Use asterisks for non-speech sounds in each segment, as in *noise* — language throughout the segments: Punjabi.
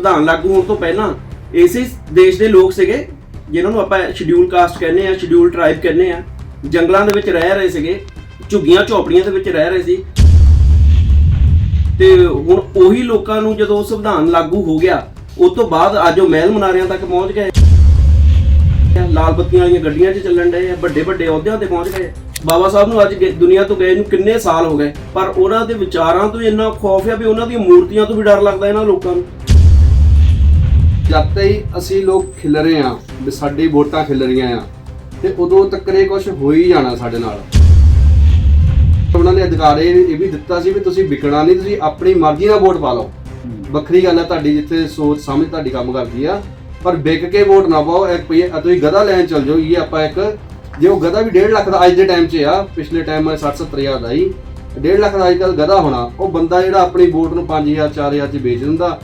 ਸੰਵਿਧਾਨ ਲਾਗੂ ਹੋਣ ਤੋਂ ਪਹਿਲਾਂ ਇਸੇ ਦੇਸ਼ ਦੇ ਲੋਕ ਸੀਗੇ, ਜਿਨ੍ਹਾਂ ਨੂੰ ਆਪਾਂ ਸ਼ਡਿਊਲ ਕਾਸਟ ਕਹਿੰਦੇ ਆ ਸ਼ਡਿਊਲ ਟ੍ਰਾਈਬ ਕਹਿੰਦੇ ਆ ਜੰਗਲਾਂ ਦੇ ਵਿੱਚ ਰਹਿ ਰਹੇ ਸੀਗੇ, ਝੁੱਗੀਆਂ ਝੋਪੜੀਆਂ ਦੇ ਵਿੱਚ ਰਹਿ ਰਹੇ ਸੀ। ਤੇ ਹੁਣ ਉਹੀ ਲੋਕਾਂ ਨੂੰ ਜਦੋਂ ਸੰਵਿਧਾਨ ਲਾਗੂ ਹੋ ਗਿਆ, ਉਸ ਤੋਂ ਬਾਅਦ ਅੱਜ ਉਹ ਮਹਿਲ ਮਨਾਰਿਆਂ ਤੱਕ ਪਹੁੰਚ ਗਏ। ਲਾਲ ਬੱਤੀਆਂ ਵਾਲੀਆਂ ਗੱਡੀਆਂ 'ਚ ਚੱਲਣ ਡਏ ਆ, ਵੱਡੇ ਵੱਡੇ ਅਹੁਦਿਆਂ ਤੇ ਪਹੁੰਚ ਗਏ। ਬਾਬਾ ਸਾਹਿਬ ਨੂੰ ਅੱਜ ਗੇ- ਦੁਨੀਆ ਤੋਂ ਗਏ ਨੂੰ ਕਿੰਨੇ ਸਾਲ ਹੋ ਗਏ, ਪਰ ਉਹਨਾਂ ਦੇ ਵਿਚਾਰਾਂ ਤੋਂ ਇੰਨਾ ਖੌਫ ਆ ਵੀ ਉਹਨਾਂ ਦੀਆਂ ਮੂਰਤੀਆਂ ਤੋਂ ਵੀ ਡਰ ਲੱਗਦਾ ਇਹਨਾਂ ਲੋਕਾਂ ਨੂੰ। ਜਦ ਤਾਈ ਅਸੀਂ ਲੋਕ ਖਿਲ ਰਹੇ ਆ ਵੀ ਸਾਡੀ ਵੋਟਾਂ ਖਿਲ ਰਹੀਆਂ ਆ ਤੇ ਉਦੋਂ ਤੱਕ ਇਹ ਕੁਝ ਹੋ ਹੀ ਜਾਣਾ ਸਾਡੇ ਨਾਲ। ਉਹਨਾਂ ਨੇ ਅਧਿਕਾਰ ਇਹ ਵੀ ਦਿੱਤਾ ਸੀ ਵੀ ਤੁਸੀਂ ਵਿਕਣਾ ਨਹੀਂ ਤੁਸੀਂ ਆਪਣੀ ਮਰਜ਼ੀ ਨਾਲ ਵੋਟ ਪਾ ਲਓ। ਵੱਖਰੀ ਗੱਲ ਹੈ ਤੁਹਾਡੀ ਜਿੱਥੇ ਸੋਚ ਸਮਝ ਤੁਹਾਡੀ ਕੰਮ ਕਰਦੀ ਆ ਪਰ ਵਿਕ ਕੇ ਵੋਟ ਨਾ ਪਾਓ ਇੱਕ ਪਈ ਤੁਸੀਂ ਗਧਾ ਲੈਣ ਚੱਲ ਜਾਓ ਇਹ ਆਪਾਂ ਇੱਕ ਜੇ ਉਹ ਗਧਾ ਵੀ 1.5 ਲੱਖ ਦਾ ਅੱਜ ਦੇ ਟਾਈਮ 'ਚ ਆ ਪਿਛਲੇ ਟਾਈਮ ਮੈਂ 60 70 ਹਜ਼ਾਰ ਦਾ ਹੀ 1.5 ਲੱਖ ਦਾ ਅੱਜ ਕੱਲ੍ਹ ਗਧਾ ਹੋਣਾ ਉਹ ਬੰਦਾ ਜਿਹੜਾ ਆਪਣੀ ਵੋਟ ਨੂੰ 5000 4000 'ਚ ਵੇਚ ਦਿੰਦਾ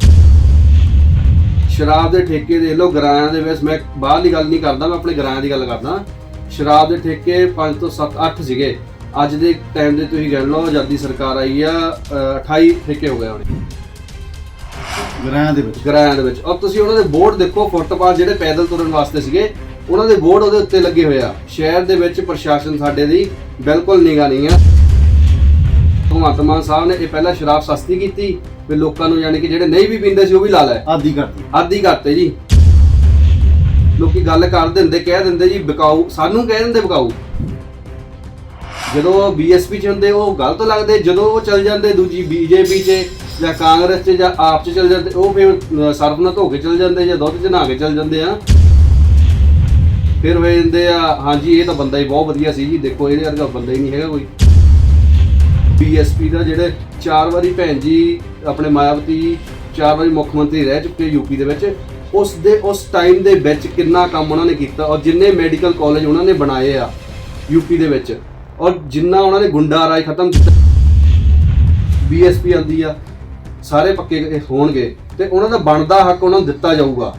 ਸ਼ਰਾਬ ਦੇ ਠੇਕੇ ਦੇ ਲੋ ਗਰਾਇਆਂ ਦੇ ਵਿੱਚ ਮੈਂ ਬਾਹਰਲੀ ਗੱਲ ਨਹੀਂ ਕਰਦਾ ਮੈਂ ਆਪਣੇ ਗਰਾਇਆਂ ਦੀ ਗੱਲ ਕਰਦਾ। ਸ਼ਰਾਬ ਦੇ ਠੇਕੇ 5 ਤੋਂ 7 8 ਸੀਗੇ। ਅੱਜ ਦੇ ਟਾਈਮ ਦੇ ਤੁਸੀਂ ਗੱਲ ਲਓ ਆਜ਼ਾਦੀ ਸਰਕਾਰ ਆਈ ਆ ਅ, 28 ਠੇਕੇ ਹੋ ਗਏ ਹੋਣੇ। ਗ੍ਰਾਂ ਦੇ ਵਿੱਚ। ਗਰਾਇਆਂ ਦੇ ਵਿੱਚ। ਔਰ ਤੁਸੀਂ ਉਹਨਾਂ ਦੇ ਬੋਰਡ ਦੇਖੋ ਫੁੱਟਪਾਥ ਜਿਹੜੇ ਪੈਦਲ ਤੁਰਨ ਵਾਸਤੇ ਸੀਗੇ ਉਹਨਾਂ ਦੇ ਬੋਰਡ ਉਹਦੇ ਉੱਤੇ ਲੱਗੇ ਹੋਏ ਆ। ਸ਼ਹਿਰ ਦੇ ਵਿੱਚ ਪ੍ਰਸ਼ਾਸਨ ਸਾਡੇ ਦੀ ਬਿਲਕੁਲ ਨਿਗਾ ਨਹੀਂ ਆ। ਭਗਵੰਤ ਮਾਨ ਸਾਹਿਬ ਨੇ ਇਹ ਪਹਿਲਾਂ ਸ਼ਰਾਬ ਸਸਤੀ ਕੀਤੀ ਵੀ ਲੋਕਾਂ ਨੂੰ ਯਾਨੀ ਕਿ ਜਿਹੜੇ ਨਹੀਂ ਵੀ ਪੀਂਦੇ ਸੀ ਉਹ ਵੀ ਲਾ ਲੈ ਆਦੀ ਕਰਦੀ ਆਦੀ ਕਰਤੇ ਜੀ। ਲੋਕੀ ਗੱਲ ਕਰ ਦਿੰਦੇ ਕਹਿ ਦਿੰਦੇ ਜੀ ਵਿਕਾਊ ਸਾਨੂੰ ਕਹਿ ਦਿੰਦੇ ਵਿਕਾਊ ਜਦੋਂ ਬੀਐਸਪੀ ਚ ਹੁੰਦੇ ਉਹ ਗਲਤ ਲੱਗਦੇ। ਜਦੋਂ ਉਹ ਚੱਲ ਜਾਂਦੇ ਦੂਜੀ ਬੀਜੇਪੀ ਚ ਜਾਂ ਕਾਂਗਰਸ ਚ ਜਾਂ ਆਪ ਚ ਚੱਲ ਜਾਂਦੇ ਉਹ ਫਿਰ ਸਰਫ ਨਾਲ ਧੋ ਕੇ ਚੱਲ ਜਾਂਦੇ ਜਾਂ ਦੁੱਧ ਚ ਨਹਾ ਕੇ ਚੱਲ ਜਾਂਦੇ ਆ। ਫਿਰ ਹੋਏ ਜਾਂਦੇ ਆ ਹਾਂਜੀ ਇਹ ਤਾਂ ਬੰਦਾ ਹੀ ਬਹੁਤ ਵਧੀਆ ਸੀ ਜੀ। ਦੇਖੋ ਇਹਦੇ ਵਰਗਾ ਬੰਦਾ ਹੀ ਨਹੀਂ ਹੈਗਾ ਕੋਈ। ਬੀਐਸਪੀ ਦਾ ਜਿਹੜੇ ਚਾਰ ਵਾਰੀ ਭੈਣ ਜੀ ਆਪਣੇ ਮਾਇਆਵਤੀ ਜੀ ਚਾਰ ਵਾਰੀ ਮੁੱਖ ਮੰਤਰੀ ਰਹਿ ਚੁੱਕੇ ਯੂਪੀ ਦੇ ਵਿੱਚ, ਉਸ ਦੇ, ਉਸ ਟਾਈਮ ਦੇ ਵਿੱਚ ਕਿੰਨਾ ਕੰਮ ਉਹਨਾਂ ਨੇ ਕੀਤਾ ਔਰ ਜਿੰਨੇ ਮੈਡੀਕਲ ਕਾਲਜ ਉਹਨਾਂ ਨੇ ਬਣਾਏ ਆ ਯੂਪੀ ਦੇ ਵਿੱਚ, ਔਰ ਜਿੰਨਾ ਉਹਨਾਂ ਨੇ ਗੁੰਡਾ ਰਾਜ ਖਤਮ ਕੀਤਾ। ਬੀਐਸਪੀ ਆਂਦੀ ਆ, ਸਾਰੇ ਪੱਕੇ ਹੋਣਗੇ ਤੇ ਉਹਨਾਂ ਦਾ ਬਣਦਾ ਹੱਕ ਉਹਨਾਂ ਨੂੰ ਦਿੱਤਾ ਜਾਊਗਾ।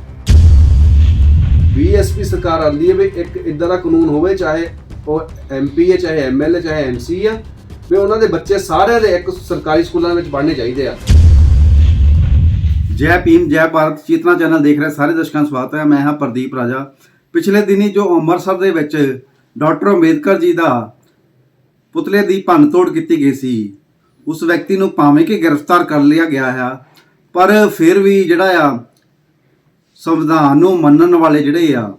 ਬੀਐਸਪੀ ਸਰਕਾਰ ਆਂਦੀ ਹੈ ਵੀ ਇੱਕ ਇਦਾਂ ਦਾ ਕਾਨੂੰਨ ਹੋਵੇ, ਚਾਹੇ ਉਹ ਐਮਪੀ ਹੈ ਚਾਹੇ ਐਮਐਲਏ ਚਾਹੇ ਐਮਸੀ ਆ ਵੀ ਉਹਨਾਂ ਦੇ ਬੱਚੇ ਸਾਰਿਆਂ ਦੇ ਇੱਕ ਸਰਕਾਰੀ ਸਕੂਲਾਂ ਵਿੱਚ ਪੜ੍ਹਨੇ ਚਾਹੀਦੇ ਆ। ਜੈ ਭੀਮ, ਜੈ ਭਾਰਤ, ਚੇਤਨਾ ਚੈਨਲ ਦੇਖ ਰਹੇ ਸਾਰੇ ਦਰਸ਼ਕਾਂ ਦਾ ਸਵਾਗਤ ਹੈ। ਮੈਂ ਹਾਂ ਪ੍ਰਦੀਪ ਰਾਜਾ। ਪਿਛਲੇ ਦਿਨੀ ਜੋ ਅੰਮ੍ਰਿਤਸਰ ਦੇ ਵਿੱਚ ਡਾਕਟਰ ਅੰਬੇਦਕਰ ਜੀ ਦਾ ਪੁਤਲੇ ਦੀ ਭੰਨਤੋੜ ਕੀਤੀ ਗਈ ਸੀ, ਉਸ ਵਿਅਕਤੀ ਨੂੰ ਭਾਵੇਂ ਕਿ ਗ੍ਰਿਫਤਾਰ ਕਰ ਲਿਆ ਗਿਆ ਹੈ, ਪਰ ਫਿਰ ਵੀ ਜਿਹੜਾ ਆ, ਸੰਵਿਧਾਨ ਨੂੰ ਮੰਨਣ ਵਾਲੇ ਜਿਹੜੇ ਆ,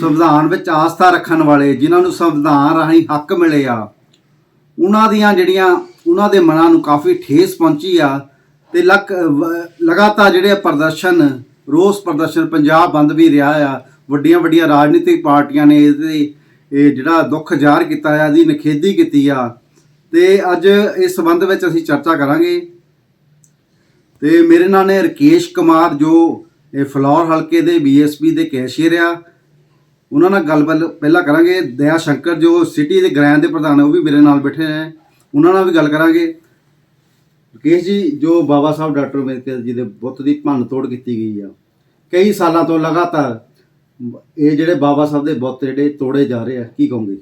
ਸੰਵਿਧਾਨ ਵਿੱਚ ਆਸਥਾ ਰੱਖਣ ਵਾਲੇ, ਜਿਨ੍ਹਾਂ ਨੂੰ ਸੰਵਿਧਾਨ ਰਾਹੀਂ ਹੱਕ ਮਿਲੇ ਆ ਉਹਨਾਂ ਦੀਆਂ ਜਿਹੜੀਆਂ ਉਹਨਾਂ ਦੇ ਮਨਾਂ ਨੂੰ ਕਾਫੀ ਠੇਸ ਪਹੁੰਚੀ ਆ ਤੇ ਲਕ ਲਗਾਤਾਰ ਜਿਹੜੇ ਆ ਪ੍ਰਦਰਸ਼ਨ, ਰੋਸ ਪ੍ਰਦਰਸ਼ਨ ਪੰਜਾਬ ਬੰਦ ਵੀ ਰਿਹਾ ਆ, ਵੱਡੀਆਂ ਵੱਡੀਆਂ ਰਾਜਨੀਤਿਕ ਪਾਰਟੀਆਂ ਨੇ ਇਹਦੇ, ਇਹ ਜਿਹੜਾ ਦੁੱਖ ਜ਼ਾਹਰ ਕੀਤਾ ਆ, ਇਹਦੀ ਨਖੇਦੀ ਕੀਤੀ ਆ। ਤੇ ਅੱਜ ਇਸ ਸੰਬੰਧ ਵਿੱਚ ਅਸੀਂ ਚਰਚਾ ਕਰਾਂਗੇ। ਤੇ ਮੇਰੇ ਨਾਲ ਨੇ ਰਕੇਸ਼ ਕੁਮਾਰ ਜੋ ਇਹ ਫਲੋਰ ਹਲਕੇ ਦੇ ਬੀਐਸਪੀ ਦੇ ਕੈਸ਼ੀਅਰ ਆ ਉਹਨਾਂ ਨਾਲ ਗੱਲਬਾਤ ਪਹਿਲਾਂ ਕਰਾਂਗੇ। ਦਇਆ ਸ਼ੰਕਰ ਜੋ ਸਿਟੀ ਦੇ ਗ੍ਰੈਂਡ ਦੇ ਪ੍ਰਧਾਨ ਹੈ, ਉਹ ਵੀ ਮੇਰੇ ਨਾਲ ਬੈਠੇ ਹੈ ਉਹਨਾਂ ਨਾਲ ਵੀ ਗੱਲ ਕਰਾਂਗੇ। ਰਕੇਸ਼ ਜੀ, ਜੋ ਬਾਬਾ ਸਾਹਿਬ ਡਾਕਟਰ ਅੰਬੇਦਕਰ ਜੀ ਦੇ ਬੁੱਤ ਦੀ ਭੰਨ ਤੋੜ ਕੀਤੀ ਗਈ ਆ, ਕਈ ਸਾਲਾਂ ਤੋਂ ਲਗਾਤਾਰ ਇਹ ਜਿਹੜੇ ਬਾਬਾ ਸਾਹਿਬ ਦੇ ਬੁੱਤ ਜਿਹੜੇ ਤੋੜੇ ਜਾ ਰਹੇ ਆ, ਕੀ ਕਹੋਗੇ?